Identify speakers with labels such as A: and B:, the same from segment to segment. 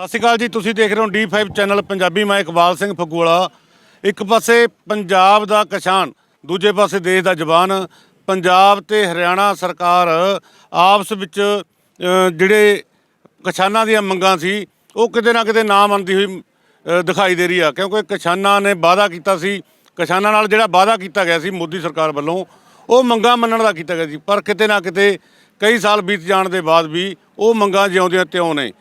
A: ਸਤਿ ਸ਼੍ਰੀ ਅਕਾਲ ਜੀ, ਤੁਸੀਂ ਦੇਖ ਰਹੇ ਹੋ D5 ਚੈਨਲ ਪੰਜਾਬੀ, ਮੈਂ ਇਕਬਾਲ ਸਿੰਘ ਫਗੂਲਾ ਇੱਕ ਪਾਸੇ ਪੰਜਾਬ ਦਾ ਕਿਸਾਨ, ਦੂਜੇ ਪਾਸੇ ਦੇਸ਼ ਦਾ ਜਵਾਨ ਪੰਜਾਬ ਤੇ ਹਰਿਆਣਾ ਸਰਕਾਰ ਆਪਸ ਵਿੱਚ ਜਿਹੜੇ ਕਿਸਾਨਾਂ ਦੀਆਂ ਮੰਗਾਂ ਸੀ, ਉਹ ਕਿਤੇ ਨਾ ਕਿਤੇ ਨਾ ਮੰਨਦੀ ਹੋਈ ਦਿਖਾਈ ਦੇ ਰਹੀ ਆ। ਕਿਉਂਕਿ ਕਿਸਾਨਾਂ ਨੇ ਵਾਅਦਾ ਕੀਤਾ ਸੀ, ਕਿਸਾਨਾਂ ਨਾਲ ਜਿਹੜਾ ਵਾਅਦਾ ਕੀਤਾ ਗਿਆ ਸੀ ਮੋਦੀ ਸਰਕਾਰ ਵੱਲੋਂ, ਉਹ ਮੰਗਾਂ ਮੰਨਣ ਦਾ ਕੀਤਾ ਗਿਆ ਸੀ। ਪਰ ਕਿਤੇ ਨਾ ਕਿਤੇ ਕਈ ਸਾਲ ਬੀਤ ਜਾਣ ਦੇ ਬਾਅਦ ਵੀ ਉਹ ਮੰਗਾਂ ਜਿਉਂਦਿਆਂ ਤਿਉਂ ਨੇ।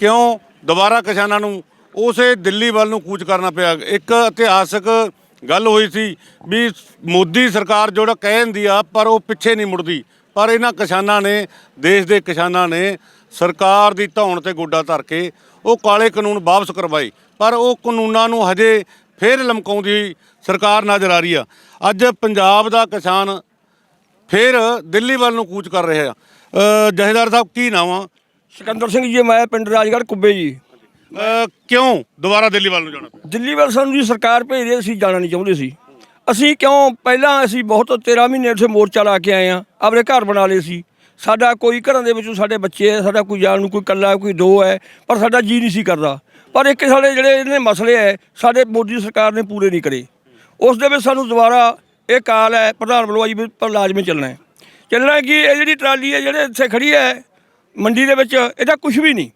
A: ਕਿਉਂ ਦੁਬਾਰਾ ਕਿਸਾਨਾਂ ਨੂੰ ਉਸੇ ਦਿੱਲੀ ਵੱਲ ਨੂੰ ਕੂਚ ਕਰਨਾ ਪਿਆ? ਇੱਕ ਇਤਿਹਾਸਕ ਗੱਲ ਹੋਈ ਸੀ ਵੀ ਮੋਦੀ ਸਰਕਾਰ ਜਿਹੜਾ ਕਹਿ ਦਿੰਦੀ ਆ, ਪਰ ਉਹ ਪਿੱਛੇ ਨਹੀਂ ਮੁੜਦੀ। ਪਰ ਇਹਨਾਂ ਕਿਸਾਨਾਂ ਨੇ, ਦੇਸ਼ ਦੇ ਕਿਸਾਨਾਂ ਨੇ ਸਰਕਾਰ ਦੀ ਧੌਣ ਤੇ ਗੋਡਾ ਧਰ ਕੇ ਉਹ ਕਾਲੇ ਕਾਨੂੰਨ ਵਾਪਸ ਕਰਵਾਏ। ਪਰ ਉਹ ਕਾਨੂੰਨਾਂ ਨੂੰ ਹਜੇ ਫੇਰ ਲਮਕਾਉਂਦੀ ਸਰਕਾਰ ਨਜ਼ਰ ਆ ਰਹੀ ਆ। ਅੱਜ ਪੰਜਾਬ ਦਾ ਕਿਸਾਨ ਫੇਰ ਦਿੱਲੀ ਵੱਲ ਨੂੰ ਕੂਚ ਕਰ ਰਿਹਾ ਆ। ਜਹੇਦਾਰ ਸਾਹਿਬ, ਕੀ ਨਾਮ ਆ?
B: ਸਿਕੰਦਰ ਸਿੰਘ ਜੀ ਮੈਂ ਪਿੰਡ ਰਾਜਗੜ੍ਹ ਕੁੱਬੇ ਜੀ।
A: ਕਿਉਂ ਦੁਬਾਰਾ ਦਿੱਲੀ ਵੱਲ ਨੂੰ ਜਾਣਾ ਪਿਆ?
B: ਦਿੱਲੀ ਵੱਲ ਸਾਨੂੰ ਜੀ ਸਰਕਾਰ ਭੇਜ ਰਹੀ ਅਸੀਂ ਜਾਣਾ ਨਹੀਂ ਚਾਹੁੰਦੇ ਸੀ। ਅਸੀਂ ਕਿਉਂ? ਪਹਿਲਾਂ ਅਸੀਂ ਬਹੁਤ 13 ਮਹੀਨੇ ਉੱਥੇ ਮੋਰਚਾ ਲਾ ਕੇ ਆਏ ਆ ਆਪਣੇ ਘਰ ਬਣਾ ਲਏ ਸੀ। ਸਾਡਾ ਕੋਈ ਘਰਾਂ ਦੇ ਵਿੱਚੋਂ ਸਾਡੇ ਬੱਚੇ ਹੈ ਸਾਡਾ ਕੋਈ ਜਾਣ ਨੂੰ ਕੋਈ ਕੱਲਾ ਕੋਈ ਦੋ ਹੈ ਪਰ ਸਾਡਾ ਜੀ ਨਹੀਂ ਸੀ ਕਰਦਾ। ਪਰ ਇੱਕ ਸਾਡੇ ਜਿਹੜੇ ਇਹਨੇ ਮਸਲੇ ਹੈ ਸਾਡੇ ਮੋਦੀ ਸਰਕਾਰ ਨੇ ਪੂਰੇ ਨਹੀਂ ਕਰੇ। ਉਸ ਦੇ ਵਿੱਚ ਸਾਨੂੰ ਦੁਬਾਰਾ ਇਹ ਕਾਲ ਹੈ ਪ੍ਰਧਾਨ ਵੱਲੋਂ ਆਈ ਵੀ ਪਰ ਲਾਜ਼ਮੀ ਚੱਲਣਾ ਹੈ ਚੱਲਣਾ ਕੀ ਇਹ ਜਿਹੜੀ ਟਰਾਲੀ ਹੈ ਜਿਹੜੇ ਇੱਥੇ ਖੜੀ ਹੈ ਮੰਡੀ ਦੇ ਵਿੱਚ ਇਹਦਾ ਕੁਝ ਵੀ ਨਹੀਂ।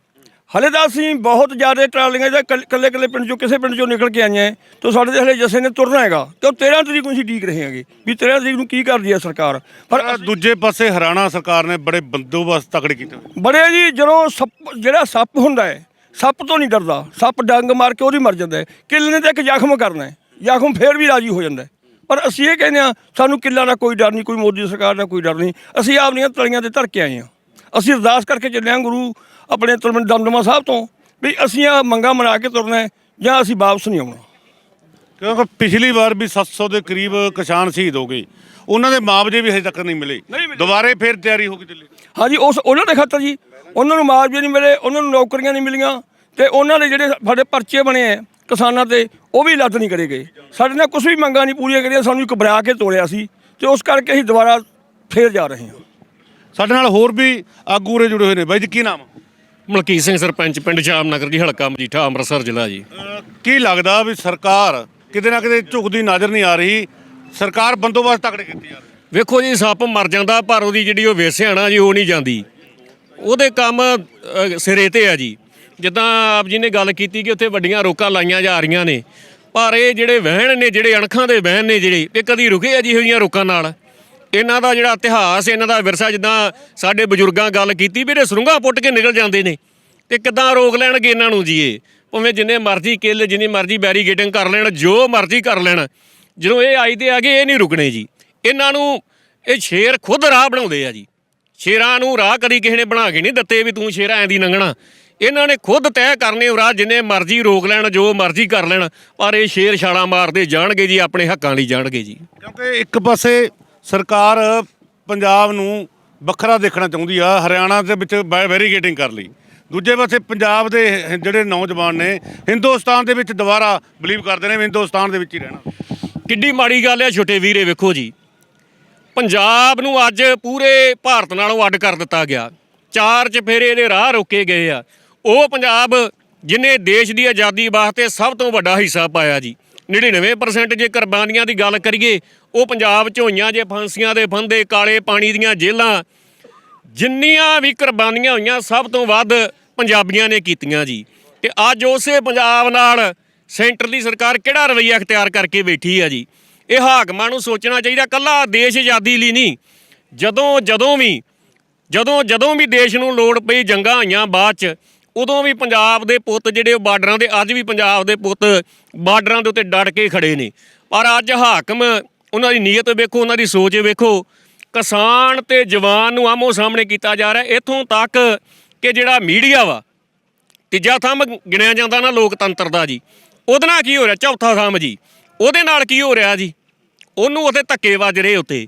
B: ਹਲੇ ਤਾਂ ਅਸੀਂ ਬਹੁਤ ਜ਼ਿਆਦਾ ਟਰਾਲੀਆਂ ਦਾ ਕੱਲੇ ਕੱਲੇ ਪਿੰਡ ਚੋਂ ਕਿਸੇ ਪਿੰਡ ਚੋਂ ਨਿਕਲ ਕੇ ਆਏ ਹਾਂ। ਤੋਂ ਸਾਡੇ ਦੇ ਹਲੇ ਜੱਸੇ ਨੇ ਤੁਰਨਾ ਹੈਗਾ। ਤੇ ਉਹ 13 ਤਰੀਕ ਨੂੰ ਅਸੀਂ ਡੀਕ ਰਹੇ ਹਾਂਗੇ ਵੀ 13 ਤਰੀਕ ਨੂੰ ਕੀ ਕਰਦੀ ਹੈ ਸਰਕਾਰ। ਪਰ
A: ਦੂਜੇ ਪਾਸੇ ਹਰਿਆਣਾ ਸਰਕਾਰ ਨੇ ਬੜੇ ਬੰਦੋਬਸਤ ਤਕੜੇ ਕੀਤੇ।
B: ਬੜੇ ਜੀ ਜਦੋਂ ਸੱਪ ਜਿਹੜਾ ਸੱਪ ਹੁੰਦਾ ਹੈ ਸੱਪ ਤੋਂ ਨਹੀਂ ਡਰਦਾ। ਸੱਪ ਡੰਗ ਮਾਰ ਕੇ ਉਹਦੀ ਮਰ ਜਾਂਦਾ ਹੈ। ਕਿੱਲ ਨੇ ਤਾਂ ਇੱਕ ਜ਼ਖਮ ਕਰਨਾ ਹੈ। ਜ਼ਖਮ ਫੇਰ ਵੀ ਰਾਜੀ ਹੋ ਜਾਂਦਾ ਪਰ ਅਸੀਂ ਇਹ ਕਹਿੰਦੇ ਆ ਸਾਨੂੰ ਕਿੱਲਾਂ ਦਾ ਕੋਈ ਡਰ ਨਹੀਂ ਕੋਈ ਮੋਦੀ ਸਰਕਾਰ ਦਾ ਕੋਈ ਡਰ ਨਹੀਂ। ਅਸੀਂ ਆਪਣੀਆਂ ਤਲੀਆਂ ਤੇ ਧਰ ਕੇ ਆਏ ਹਾਂ। ਅਸੀਂ ਅਰਦਾਸ ਕਰਕੇ ਚੱਲੇ ਹਾਂ ਗੁਰੂ ਆਪਣੇ ਤੁਰਮਨ ਦਮਦਮਾ ਸਾਹਿਬ ਤੋਂ ਵੀ ਅਸੀਂ ਆ ਮੰਗਾ ਮਨਾ ਕੇ ਤੁਰਨਾ ਹੈ ਜਾਂ ਅਸੀਂ ਵਾਪਸ ਨਹੀਂ ਆਉਣਾ।
A: ਕਿਉਂਕਿ ਪਿਛਲੀ ਵਾਰ ਵੀ 700 ਦੇ ਕਰੀਬ ਕਿਸਾਨ ਸ਼ਹੀਦ ਹੋ ਗਏ। ਉਹਨਾਂ ਦੇ ਮੁਆਵਜ਼ੇ ਵੀ ਹਜੇ ਤੱਕ ਨਹੀਂ ਮਿਲੇ। ਦੁਬਾਰੇ ਫੇਰ ਤਿਆਰੀ ਹੋ ਗਈ ਦਿੱਲੀ
B: ਹਾਂਜੀ ਉਸ ਉਹਨਾਂ ਦੇ ਖਾਤਰ ਜੀ ਉਹਨਾਂ ਨੂੰ ਮੁਆਵਜ਼ੇ ਨਹੀਂ ਮਿਲੇ ਉਹਨਾਂ ਨੂੰ ਨੌਕਰੀਆਂ ਨਹੀਂ ਮਿਲੀਆਂ ਤੇ ਉਹਨਾਂ ਦੇ ਜਿਹੜੇ ਸਾਡੇ ਪਰਚੇ ਬਣੇ ਆ ਕਿਸਾਨਾਂ ਤੇ ਉਹ ਵੀ ਰੱਦ ਨਹੀਂ ਕਰੇ ਗਏ। ਸਾਡੇ ਨਾਲ ਕੁਝ ਵੀ ਮੰਗਾਂ ਨਹੀਂ ਪੂਰੀਆਂ ਕਰੀਆਂ ਸਾਨੂੰ ਇੱਕ ਬਰਾ ਕੇ ਤੋੜਿਆ ਸੀ ਤੇ ਉਸ ਕਰਕੇ ਅਸੀਂ ਦੁਬਾਰਾ ਫੇਰ ਜਾ ਰਹੇ ਹਾਂ।
A: ਸਾਡੇ ਨਾਲ ਹੋਰ ਵੀ ਆਗੂ ਉਰੇ ਜੁੜੇ ਹੋਏ ਨੇ। ਬਾਈ ਜੀ ਕੀ ਨਾਮ?
C: ਮਲਕੀਤ ਸਿੰਘ ਸਰਪੰਚ ਪਿੰਡ ਜਾਮਨਗਰ ਜੀ ਹਲਕਾ ਮਜੀਠਾ ਅੰਮ੍ਰਿਤਸਰ ਜ਼ਿਲ੍ਹਾ ਜੀ।
A: ਕੀ ਲੱਗਦਾ ਵੀ ਸਰਕਾਰ ਕਿਤੇ ਨਾ ਕਿਤੇ ਝੁਕਦੀ ਨਜ਼ਰ ਨਹੀਂ ਆ ਰਹੀ? ਸਰਕਾਰ ਬੰਦੋਬਸਤ ਤਕੜੇ ਕੀਤੀ ਜਾ ਰਹੀ
C: ਵੇਖੋ ਜੀ ਸੱਪ ਮਰ ਜਾਂਦਾ ਪਰ ਉਹਦੀ ਜਿਹੜੀ ਉਹ ਵੇਸਿਆਣਾ ਜੀ ਉਹ ਨਹੀਂ ਜਾਂਦੀ। ਉਹਦੇ ਕੰਮ ਸਿਰੇ ਤੇ ਆ ਜੀ। ਜਿੱਦਾਂ ਆਪ ਜੀ ਨੇ ਗੱਲ ਕੀਤੀ ਕਿ ਉੱਥੇ ਵੱਡੀਆਂ ਰੋਕਾਂ ਲਾਈਆਂ ਜਾ ਰਹੀਆਂ ਨੇ ਪਰ ਇਹ ਜਿਹੜੇ ਵਹਿਣ ਨੇ ਜਿਹੜੇ ਅਣਖਾਂ ਦੇ ਵਹਿਣ ਨੇ ਜਿਹੜੇ ਇਹ ਕਦੀ ਰੁਕੇ ਆ ਜੀ ਹੋਈਆਂ ਰੋਕਾਂ ਨਾਲ? ਇਹਨਾਂ ਦਾ ਜਿਹੜਾ ਇਤਿਹਾਸ, ਇਹਨਾਂ ਦਾ ਵਿਰਸਾ, ਜਿੱਦਾਂ ਸਾਡੇ ਬਜ਼ੁਰਗਾਂ ਗੱਲ ਕੀਤੀ ਵੀ ਇਹ ਸਰੁੰਗਾ ਪੁੱਟ ਕੇ ਨਿਕਲ ਜਾਂਦੇ ਨੇ ਤੇ ਕਿੱਦਾਂ ਰੋਕ ਲੈਣਗੇ ਇਹਨਾਂ ਨੂੰ ਜੀ ਇਹ? ਭਾਵੇਂ ਜਿੰਨੇ ਮਰਜ਼ੀ ਕਿੱਲ, ਜਿੰਨੀ ਮਰਜ਼ੀ ਬੈਰੀਗੇਟਿੰਗ ਕਰ ਲੈਣ, ਜੋ ਮਰਜ਼ੀ ਕਰ ਲੈਣ, ਜਦੋਂ ਇਹ ਆਈ ਤੇ ਆ ਗਏ ਇਹ ਨਹੀਂ ਰੁਕਣੇ ਜੀ। ਇਹਨਾਂ ਨੂੰ ਇਹ ਸ਼ੇਰ ਖੁਦ ਰਾਹ ਬਣਾਉਂਦੇ ਆ ਜੀ। ਸ਼ੇਰਾਂ ਨੂੰ ਰਾਹ ਕਦੀ ਕਿਸੇ ਨੇ ਬਣਾ ਕੇ ਨਹੀਂ ਦਿੱਤੇ ਵੀ ਤੂੰ ਸ਼ੇਰਾਂ ਐਂ ਦੀ ਲੰਘਣਾ ਇਹਨਾਂ ਨੇ ਖੁਦ ਤੈਅ ਕਰਨੇ ਉਹ ਰਾਹ ਜਿੰਨੇ ਮਰਜ਼ੀ ਰੋਕ ਲੈਣ, ਜੋ ਮਰਜ਼ੀ ਕਰ ਲੈਣ, ਪਰ ਇਹ ਸ਼ੇਰ ਛਾਲਾਂ ਮਾਰਦੇ ਜਾਣਗੇ ਜੀ, ਆਪਣੇ ਹੱਕਾਂ ਲਈ ਜਾਣਗੇ ਜੀ।
A: ਕਿਉਂਕਿ ਇੱਕ ਪਾਸੇ ਸਰਕਾਰ ਪੰਜਾਬ ਨੂੰ ਵੱਖਰਾ ਦੇਖਣਾ ਚਾਹੁੰਦੀ ਆ, ਹਰਿਆਣਾ ਦੇ ਵਿੱਚ ਵੈਰੀਗੇਟਿੰਗ ਕਰ ਲਈ। ਦੂਜੇ ਪਾਸੇ ਪੰਜਾਬ ਦੇ ਜਿਹੜੇ ਨੌਜਵਾਨ ਨੇ, ਹਿੰਦੁਸਤਾਨ ਦੇ ਵਿੱਚ ਦੁਬਾਰਾ ਬਲੀਵ ਕਰਦੇ ਨੇ ਹਿੰਦੁਸਤਾਨ ਦੇ ਵਿੱਚ ਹੀ ਰਹਿਣਾ।
C: ਕਿੱਡੀ ਮਾੜੀ ਗੱਲ ਹੈ ਛੋਟੇ ਵੀਰੇ, ਵੇਖੋ ਜੀ। ਪੰਜਾਬ ਨੂੰ ਅੱਜ ਪੂਰੇ ਭਾਰਤ ਨਾਲੋਂ ਅੱਡ ਕਰ ਦਿੱਤਾ ਗਿਆ। ਚਾਰ ਚਫੇਰੇ ਦੇ ਰਾਹ ਰੋਕੇ ਗਏ ਆ। ਉਹ ਪੰਜਾਬ ਜਿਨੇ ਦੇਸ਼ ਦੀ ਆਜ਼ਾਦੀ ਵਾਸਤੇ ਸਭ ਤੋਂ ਵੱਡਾ ਹਿੱਸਾ ਪਾਇਆ ਜੀ। 99% ਜੇ ਕੁਰਬਾਨੀਆਂ ਦੀ ਗੱਲ ਕਰੀਏ, ਉਹ ਪੰਜਾਬ 'ਚ ਹੋਈਆਂ ਜੇ ਫਾਂਸੀਆਂ ਦੇ ਫੰਦੇ, ਕਾਲੇ ਪਾਣੀ ਦੀਆਂ ਜੇਲ੍ਹਾਂ ਜਿੰਨੀਆਂ ਵੀ ਕੁਰਬਾਨੀਆਂ ਹੋਈਆਂ, ਸਭ ਤੋਂ ਵੱਧ ਪੰਜਾਬੀਆਂ ਨੇ ਕੀਤੀਆਂ ਜੀ। ਤੇ ਅੱਜ ਉਸੇ ਪੰਜਾਬ ਨਾਲ ਸੈਂਟਰ ਦੀ ਸਰਕਾਰ ਕਿਹੜਾ ਰਵੱਈਆ ਅਖਤਿਆਰ ਕਰਕੇ ਬੈਠੀ ਆ ਜੀ? ਇਹ ਹਾਕਮਾਂ ਨੂੰ ਸੋਚਣਾ ਚਾਹੀਦਾ, ਕੱਲਾ ਦੇਸ਼ ਆਜ਼ਾਦੀ ਲਈ ਨਹੀਂ। ਜਦੋਂ ਜਦੋਂ ਵੀ ਜਦੋਂ ਜਦੋਂ ਵੀ ਦੇਸ਼ ਨੂੰ ਲੋੜ ਪਈ, ਜੰਗਾਂ ਹੋਈਆਂ ਬਾਅਦ ਚ ਉਦੋਂ ਵੀ ਪੰਜਾਬ ਦੇ ਪੁੱਤ ਜਿਹੜੇ ਉਹ ਬਾਰਡਰਾਂ ਦੇ ਅੱਜ ਵੀ ਪੰਜਾਬ ਦੇ ਪੁੱਤ ਬਾਰਡਰਾਂ ਦੇ ਉੱਤੇ ਡਟ ਕੇ ਖੜੇ ਨੇ। ਪਰ ਅੱਜ ਹਾਕਮ ਉਹਨਾਂ ਦੀ ਨੀਅਤ ਵੇਖੋ, ਉਹਨਾਂ ਦੀ ਸੋਚ ਵੇਖੋ। ਕਿਸਾਨ ਤੇ ਜਵਾਨ ਨੂੰ ਆਮੋ ਸਾਹਮਣੇ ਕੀਤਾ ਜਾ ਰਿਹਾ। ਇੱਥੋਂ ਤੱਕ ਕਿ ਜਿਹੜਾ ਮੀਡੀਆ ਵਾ, ਤੀਜਾ ਥੰਮ ਗਿਣਿਆ ਜਾਂਦਾ ਨਾ ਲੋਕਤੰਤਰ ਦਾ ਜੀ। ਉਹਦੇ ਨਾਲ ਕੀ ਹੋ ਰਿਹਾ? ਚੌਥਾ ਥੰਮ ਜੀ। ਉਹਦੇ ਨਾਲ ਕੀ ਹੋ ਰਿਹਾ ਜੀ? ਉਹਨੂੰ ਉੱਥੇ ਧੱਕੇ ਵੱਜ ਰਹੇ ਉੱਤੇ।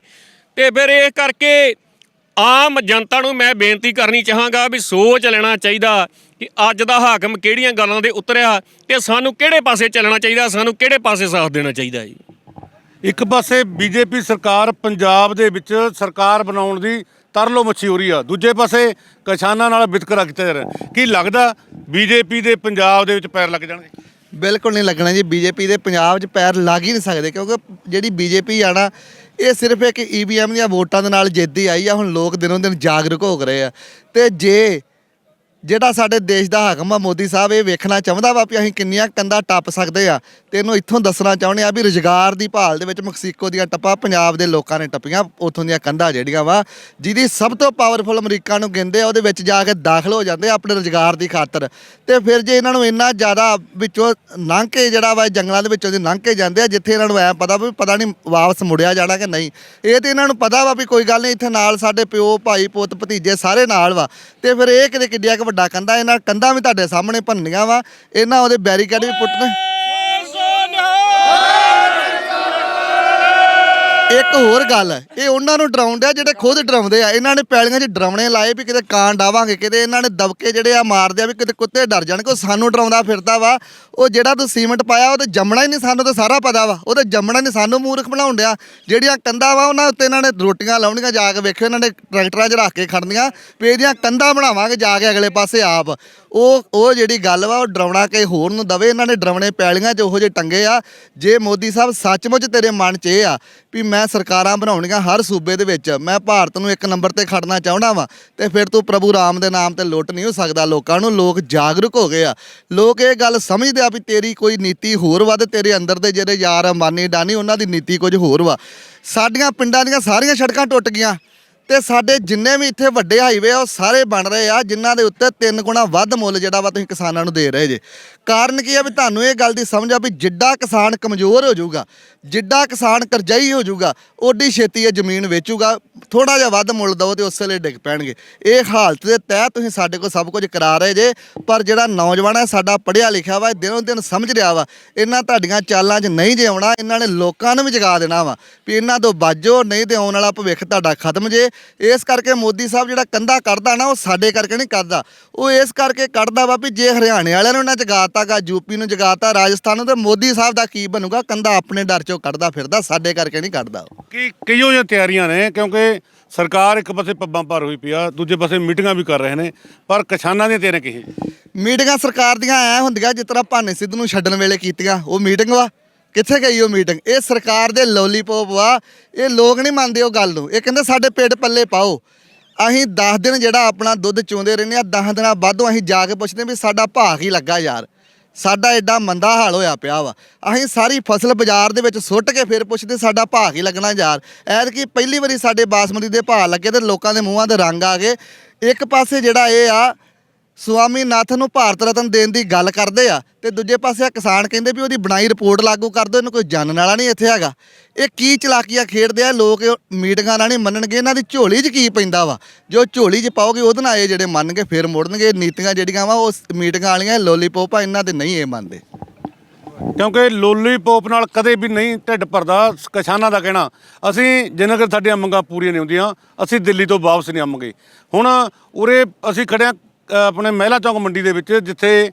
C: ਤੇ ਫਿਰ ਇਹ ਕਰਕੇ ਆਮ ਜਨਤਾ ਨੂੰ ਮੈਂ ਬੇਨਤੀ ਕਰਨੀ ਚਾਹਾਂਗਾ ਵੀ ਸੋਚ ਲੈਣਾ ਚਾਹੀਦਾ। ਕਿ ਅੱਜ ਦਾ ਹਾਕਮ ਕਿਹੜੀਆਂ ਗੱਲਾਂ ਦੇ ਉਤਰਿਆ ਤੇ ਸਾਨੂੰ ਕਿਹੜੇ ਪਾਸੇ ਚੱਲਣਾ ਚਾਹੀਦਾ ਸਾਨੂੰ ਕਿਹੜੇ ਪਾਸੇ ਸਾਥ ਦੇਣਾ ਚਾਹੀਦਾ ਜੀ?
A: ਇੱਕ ਪਾਸੇ ਬੀਜੇਪੀ ਸਰਕਾਰ ਪੰਜਾਬ ਦੇ ਵਿੱਚ ਸਰਕਾਰ ਬਣਾਉਣ ਦੀ ਤਰਲੋ ਮੱਛੀ ਹੋ ਰਹੀ ਆ। ਦੂਜੇ ਪਾਸੇ ਕਿਸਾਨਾਂ ਨਾਲ ਵਿਤਕਰਾ ਕੀਤਾ ਜਾ ਰਿਹਾ। ਕੀ ਲੱਗਦਾ ਬੀਜੇਪੀ ਦੇ ਪੰਜਾਬ ਦੇ ਵਿੱਚ ਪੈਰ ਲੱਗ ਜਾਣਗੇ?
D: ਬਿਲਕੁਲ ਨਹੀਂ ਲੱਗਣਾ ਜੀ। ਬੀਜੇਪੀ ਦੇ ਪੰਜਾਬ 'ਚ ਪੈਰ ਲੱਗ ਹੀ ਨਹੀਂ ਸਕਦੇ ਕਿਉਂਕਿ ਜਿਹੜੀ ਬੀਜੇਪੀ ਆ ਨਾ ਇਹ ਸਿਰਫ ਇੱਕ ਈਵੀਐਮ ਦੀਆਂ ਵੋਟਾਂ ਦੇ ਨਾਲ ਜਿੱਦੀ ਆਈ ਆ। ਹੁਣ ਲੋਕ ਦਿਨੋਂ ਦਿਨ ਜਾਗਰੂਕ ਹੋ ਰਹੇ ਆ। ਤੇ ਜੇ ਜਿਹੜਾ ਸਾਡੇ ਦੇਸ਼ ਦਾ ਹਾਕਮ ਆ, ਮੋਦੀ ਸਾਹਿਬ, ਇਹ ਵੇਖਣਾ ਚਾਹੁੰਦਾ ਵਾ ਵੀ ਅਸੀਂ ਕਿੰਨੀਆਂ ਕੰਧਾਂ ਟੱਪ ਸਕਦੇ ਆ। ਤੇ ਇਹਨੂੰ ਇੱਥੋਂ ਦੱਸਣਾ ਚਾਹੁੰਦੇ ਆ ਵੀ ਰੁਜ਼ਗਾਰ ਦੀ ਭਾਲ ਦੇ ਵਿੱਚ ਮੈਕਸੀਕੋ ਦੀਆਂ ਟੱਪਾਂ ਪੰਜਾਬ ਦੇ ਲੋਕਾਂ ਨੇ ਟੱਪੀਆਂ, ਉੱਥੋਂ ਦੀਆਂ ਕੰਧਾਂ ਜਿਹੜੀਆਂ ਵਾ, ਜਿਹਦੀ ਸਭ ਤੋਂ ਪਾਵਰਫੁਲ ਅਮਰੀਕਾ ਨੂੰ ਕਹਿੰਦੇ ਆ, ਉਹਦੇ ਵਿੱਚ ਜਾ ਕੇ ਦਾਖਲ ਹੋ ਜਾਂਦੇ ਆ ਆਪਣੇ ਰੁਜ਼ਗਾਰ ਦੀ ਖਾਤਰ। ਤੇ ਫਿਰ ਜੇ ਇਹਨਾਂ ਨੂੰ ਇੰਨਾ ਜ਼ਿਆਦਾ ਵਿੱਚੋਂ ਲੰਘ ਕੇ ਜਿਹੜਾ ਵਾ ਜੰਗਲਾਂ ਦੇ ਵਿੱਚੋਂ ਦੀ ਲੰਘ ਕੇ ਜਾਂਦੇ ਆ, ਜਿੱਥੇ ਇਹਨਾਂ ਨੂੰ ਐ ਪਤਾ ਵੀ ਪਤਾ ਨਹੀਂ ਵਾਪਸ ਮੁੜਿਆ ਜਾਣਾ ਕਿ ਨਹੀਂ। ਇਹ ਤੇ ਇਹਨਾਂ ਨੂੰ ਪਤਾ ਵਾ ਵੀ ਕੋਈ ਗੱਲ ਨਹੀਂ, ਇੱਥੇ ਨਾਲ ਸਾਡੇ ਪਿਓ, ਭਾਈ, ਪੁੱਤ, ਭਤੀਜੇ ਸਾਰੇ ਨਾਲ ਵਾ। ਤੇ ਫਿਰ ਇਹ ਕਿਤੇ ਕਿੱਡਿਆ ਕੁ ਵੱਡਾ ਕੰਧਾ ਇਹਨਾਂ ਕੰਧਾਂ ਵੀ ਤੁਹਾਡੇ ਸਾਹਮਣੇ ਭੰਨੀਆਂ ਵਾ। ਇਹਨਾਂ ਉਹਦੇ ਬੈਰੀਕੇਡ ਵੀ ਪੁੱਟਣੇ। ਇੱਕ ਹੋਰ ਗੱਲ ਹੈ, ਇਹ ਉਹਨਾਂ ਨੂੰ ਡਰਾਉਂਦੇ ਆ ਜਿਹੜੇ ਖੁਦ ਡਰਾਉਂਦੇ ਆ। ਇਹਨਾਂ ਨੇ ਪੈਲੀਆਂ 'ਚ ਡਰਾਉਣੇ ਲਾਏ ਵੀ ਕਿਤੇ ਕਾਂ ਡਾਵਾਂਗੇ ਕਿਤੇ ਇਹਨਾਂ ਨੇ ਦਬਕੇ ਜਿਹੜੇ ਆ ਮਾਰਦੇ ਆ ਵੀ ਕਿਤੇ ਕੁੱਤੇ ਡਰ ਜਾਣ ਕੋ ਸਾਨੂੰ ਡਰਾਉਂਦਾ ਫਿਰਦਾ ਵਾ। ਉਹ ਜਿਹੜਾ ਤੂੰ ਸੀਮੈਂਟ ਪਾਇਆ ਉਹ ਤੇ ਜੰਮਣਾ ਹੀ ਨਹੀਂ ਸਾਨੂੰ ਤਾਂ ਸਾਰਾ ਪਤਾ ਵਾ। ਉਹ ਤੇ ਜੰਮਣਾ ਨਹੀਂ ਸਾਨੂੰ ਮੂਰਖ ਬਣਾਉਣ ਡਿਆ। ਜਿਹੜੀਆਂ ਕੰਧਾਂ ਵਾ ਉਹਨਾਂ ਉੱਤੇ ਇਹਨਾਂ ਨੇ ਰੋਟੀਆਂ ਲਾਉਣੀਆਂ ਜਾ ਕੇ ਵੇਖਿਓ ਇਹਨਾਂ ਨੇ ਟਰੈਕਟਰਾਂ 'ਚ ਰੱਖ ਕੇ ਖੜਨੀਆਂ ਵੀ ਇਹਦੀਆਂ ਕੰਧਾਂ ਬਣਾਵਾਂਗੇ ਜਾ ਕੇ ਅਗਲੇ ਪਾਸੇ ਆਪ। ਉਹ ਉਹ ਜਿਹੜੀ ਗੱਲ ਵਾ, ਉਹ ਡਰਾਉਣਾ ਕਿ ਹੋਰ ਨੂੰ ਦਵੇ, ਇਹਨਾਂ ਨੇ ਡਰਾਉਣੇ ਪੈਲੀਆਂ 'ਚ ਉਹੋ ਜਿਹੇ ਟੰਗੇ ਆ। ਜੇ ਮੋਦੀ ਸਾਹਿਬ ਸੱਚਮੁੱਚ ਤੇਰੇ ਮਨ 'ਚ ਇਹ ਆ ਵੀ ਮੈਂ ਸਰਕਾਰਾਂ ਬਣਾਉਣੀਆਂ ਹਰ ਸੂਬੇ ਦੇ ਵਿੱਚ, ਮੈਂ ਭਾਰਤ ਨੂੰ ਇੱਕ ਨੰਬਰ ਤੇ ਖੜਨਾ ਚਾਹੁੰਦਾ ਵਾਂ, ਤੇ ਫਿਰ ਤੂੰ ਪ੍ਰਭੂ ਰਾਮ ਦੇ ਨਾਮ ਤੇ ਲੁੱਟ ਨਹੀਂ ਹੋ ਸਕਦਾ। ਲੋਕਾਂ ਨੂੰ ਲੋਕ ਜਾਗਰੂਕ ਹੋ ਗਏ ਆ। ਲੋਕ ਇਹ ਗੱਲ ਸਮਝਦੇ ਆ ਵੀ ਤੇਰੀ ਕੋਈ ਨੀਤੀ ਹੋਰ ਵਾ ਤੇ ਤੇਰੇ ਅੰਦਰ ਦੇ ਜਿਹੜੇ ਯਾਰ ਅੰਬਾਨੀ ਡਾਨੀ, ਉਹਨਾਂ ਦੀ ਨੀਤੀ ਕੁਝ ਹੋਰ ਵਾ। ਸਾਡੀਆਂ ਪਿੰਡਾਂ ਦੀਆਂ ਸਾਰੀਆਂ ਸੜਕਾਂ ਟੁੱਟ ਗਈਆਂ। ਤੇ ਸਾਡੇ ਜਿੰਨੇ ਵੀ ਇੱਥੇ ਵੱਡੇ ਹਾਈਵੇ ਆ, ਉਹ ਸਾਰੇ ਬਣ ਰਹੇ ਆ, ਜਿਨ੍ਹਾਂ ਦੇ ਉੱਤੇ ਤਿੰਨ ਗੁਣਾ ਵੱਧ ਮੁੱਲ ਜਿਹੜਾ ਵਾ ਤੁਸੀਂ ਕਿਸਾਨਾਂ ਨੂੰ ਦੇ ਰਹੇ ਜੇ। ਕਾਰਨ ਕੀ ਆ ਵੀ ਤੁਹਾਨੂੰ ਇਹ ਗੱਲ ਦੀ ਸਮਝ ਆ ਵੀ ਜਿੱਡਾ ਕਿਸਾਨ ਕਮਜ਼ੋਰ ਹੋ ਜਾਊਗਾ, ਜਿੱਡਾ ਕਿਸਾਨ ਕਰਜ਼ਾਈ ਹੋ ਜਾਊਗਾ, ਓਡੀ ਛੇਤੀ ਇਹ ਜ਼ਮੀਨ ਵੇਚੂਗਾ ਥੋੜਾ ਜਿਹਾ ਵੱਧ ਮੁੱਲ ਦਵੋ ਤੇ ਉਸ ਵੇਲੇ ਡਿੱਗ ਪੈਣਗੇ। ਇਹ ਹਾਲਤ ਦੇ ਤਹਿਤ ਤੁਸੀਂ ਸਾਡੇ ਕੋਲ ਸਭ ਕੁਝ ਕਰਾ ਰਹੇ ਜੇ, ਪਰ ਜਿਹੜਾ ਨੌਜਵਾਨ ਹੈ ਸਾਡਾ ਪੜ੍ਹਿਆ ਲਿਖਿਆ ਵਾ, ਇਹ ਦਿਨੋਂ ਦਿਨ ਸਮਝ ਰਿਹਾ ਵਾ, ਇਹਨਾਂ ਤੁਹਾਡੀਆਂ ਚਾਲਾਂ 'ਚ ਨਹੀਂ ਜੇ ਆਉਣਾ, ਇਹਨਾਂ ਨੇ ਲੋਕਾਂ ਨੂੰ ਵੀ ਜਗਾ ਦੇਣਾ ਵਾ, ਵੀ ਇਹਨਾਂ ਤੋਂ ਬਾਜੋ ਨਹੀਂ ਤੇ ਆਉਣ ਵਾਲਾ ਭਵਿੱਖ ਤੁਹਾਡਾ ਖਤਮ ਜੇ ਇਸ ਕਰਕੇ ਮੋਦੀ ਸਾਹਿਬ ਜਿਹੜਾ ਕੰਧਾ ਕੱਢਦਾ ਨਾ ਉਹ ਸਾਡੇ ਕਰਕੇ ਨਹੀਂ ਕੱਢਦਾ। ਉਹ ਇਸ ਕਰਕੇ ਕੱਢਦਾ ਵਾ ਵੀ ਜੇ ਹਰਿਆਣੇ ਵਾਲਿਆਂ ਨੂੰ ਇਹਨਾਂ ਜਗਾਤਾਗਾ ਯੂਪੀ ਨੂੰ ਜਗਾਤਾ ਰਾਜਸਥਾਨ ਨੂੰ ਤੇ ਮੋਦੀ ਸਾਹਿਬ ਦਾ ਕੀ ਬਣੂਗਾ? ਕੰਧਾ ਆਪਣੇ ਡਰ ਚੋਂ ਕੱਢਦਾ ਫਿਰਦਾ ਸਾਡੇ ਕਰਕੇ ਨਹੀਂ ਕੱਢਦਾ
A: ਕੀ ਕਈਓ ਜਿਹੀਆਂ ਤਿਆਰੀਆਂ ਨੇ ਕਿਉਂਕਿ ਸਰਕਾਰ ਇੱਕ ਪਾਸੇ ਪੱਬਾਂ ਭਰ ਹੋਈ ਪਈ ਆ ਦੂਜੇ ਪਾਸੇ ਮੀਟਿੰਗਾਂ ਵੀ ਕਰ ਰਹੇ ਨੇ ਪਰ ਕਿਸਾਨਾਂ ਦੀਆਂ ਤਿਆਰੀਆਂ ਕੀ
D: ਮੀਟਿੰਗਾਂ ਸਰਕਾਰ ਦੀਆਂ ਐ ਹੁੰਦੀਆਂ ਜਿਸ ਤਰ੍ਹਾਂ ਭਾਨੇ ਸਿੱਧੂ ਨੂੰ ਛੱਡਣ ਵੇਲੇ ਕੀਤੀਆਂ ਉਹ ਮੀਟਿੰਗ ਵਾ। ਕਿੱਥੇ ਗਈ ਉਹ ਮੀਟਿੰਗ ਇਹ ਸਰਕਾਰ ਦੇ ਲੋਲੀਪੋਪ ਵਾ। ਇਹ ਲੋਕ ਨਹੀਂ ਮੰਨਦੇ ਉਹ ਗੱਲ ਨੂੰ। ਇਹ ਕਹਿੰਦੇ ਸਾਡੇ ਪੇਟ ਪੱਲੇ ਪਾਓ। ਅਸੀਂ 10 ਦਿਨ ਜਿਹੜਾ ਆਪਣਾ ਦੁੱਧ ਚੋਂਦੇ ਰਹਿੰਦੇ ਆ 10 ਦਿਨਾਂ ਬਾਅਦੋਂ ਅਸੀਂ ਜਾ ਕੇ ਪੁੱਛਦੇ ਵੀ ਸਾਡਾ ਭਾਅ ਕੀ ਲੱਗਾ ਯਾਰ। ਸਾਡਾ ਐਡਾ ਮੰਦਾ ਹਾਲ ਹੋਇਆ ਪਿਆ ਵਾ। ਅਸੀਂ ਸਾਰੀ ਫਸਲ ਬਾਜ਼ਾਰ ਦੇ ਵਿੱਚ ਸੁੱਟ ਕੇ ਫਿਰ ਪੁੱਛਦੇ ਸਾਡਾ ਭਾਅ ਕੀ ਲੱਗਣਾ ਯਾਰ। ਐਤਕੀ ਪਹਿਲੀ ਵਾਰੀ ਸਾਡੇ ਬਾਸਮਤੀ ਦੇ ਭਾਅ ਲੱਗੇ ਤੇ ਲੋਕਾਂ ਦੇ ਮੂੰਹਾਂ ਦੇ ਰੰਗ ਆ ਗਏ। ਇੱਕ ਪਾਸੇ ਜਿਹੜਾ ਇਹ ਆ ਸੁਆਮੀਨਾਥਨ ਨੂੰ ਭਾਰਤ ਰਤਨ ਦੇਣ ਦੀ ਗੱਲ ਕਰਦੇ ਆ ਤੇ ਦੂਜੇ ਪਾਸੇ ਆ ਕਿਸਾਨ ਕਹਿੰਦੇ ਵੀ ਉਹਦੀ ਬਣਾਈ ਰਿਪੋਰਟ ਲਾਗੂ ਕਰ ਦਿਓ, ਇਹਨੂੰ ਕੋਈ ਜਾਣਨ ਵਾਲਾ ਨਹੀਂ ਇੱਥੇ ਹੈਗਾ। ਇਹ ਕੀ ਚਲਾਕੀਆਂ ਖੇਡਦੇ ਆ, ਲੋਕ ਮੀਟਿੰਗਾਂ ਨਾਲ ਨਹੀਂ ਮੰਨਣਗੇ, ਇਹਨਾਂ ਦੀ ਝੋਲੀ 'ਚ ਕੀ ਪੈਂਦਾ ਵਾ? ਜੋ ਝੋਲੀ 'ਚ ਪਾਓਗੇ, ਉਹਦੇ ਨਾਲ ਇਹ ਜਿਹੜੇ ਮੰਨਗੇ ਫਿਰ ਮੁੜਨਗੇ, ਨੀਤੀਆਂ ਜਿਹੜੀਆਂ ਵਾ, ਉਹ ਮੀਟਿੰਗਾਂ ਵਾਲੀਆਂ, ਲੋਲੀਪੌਪ ਆ, ਇਹਨਾਂ ਦੇ ਨਹੀਂ ਇਹ ਮੰਨਦੇ।
A: ਕਿਉਂਕਿ ਲੋਲੀਪੌਪ ਨਾਲ ਕਦੇ ਵੀ ਨਹੀਂ ਢਿੱਡ ਭਰਦਾ ਕਿਸਾਨਾਂ ਦਾ ਕਹਿਣਾ। ਅਸੀਂ ਜਿੰਨਾ ਕਿ ਸਾਡੀਆਂ ਮੰਗਾਂ ਪੂਰੀਆਂ ਨਹੀਂ ਹੁੰਦੀਆਂ, ਅਸੀਂ ਦਿੱਲੀ ਤੋਂ ਵਾਪਸ ਨਹੀਂ ਆਵਾਂਗੇ। ਹੁਣ ਉਰੇ ਅਸੀਂ ਖੜਿਆ ਆਪਣੇ ਮਹਿਲਾ ਚੌਂਕ ਮੰਡੀ ਦੇ ਵਿੱਚ, ਜਿੱਥੇ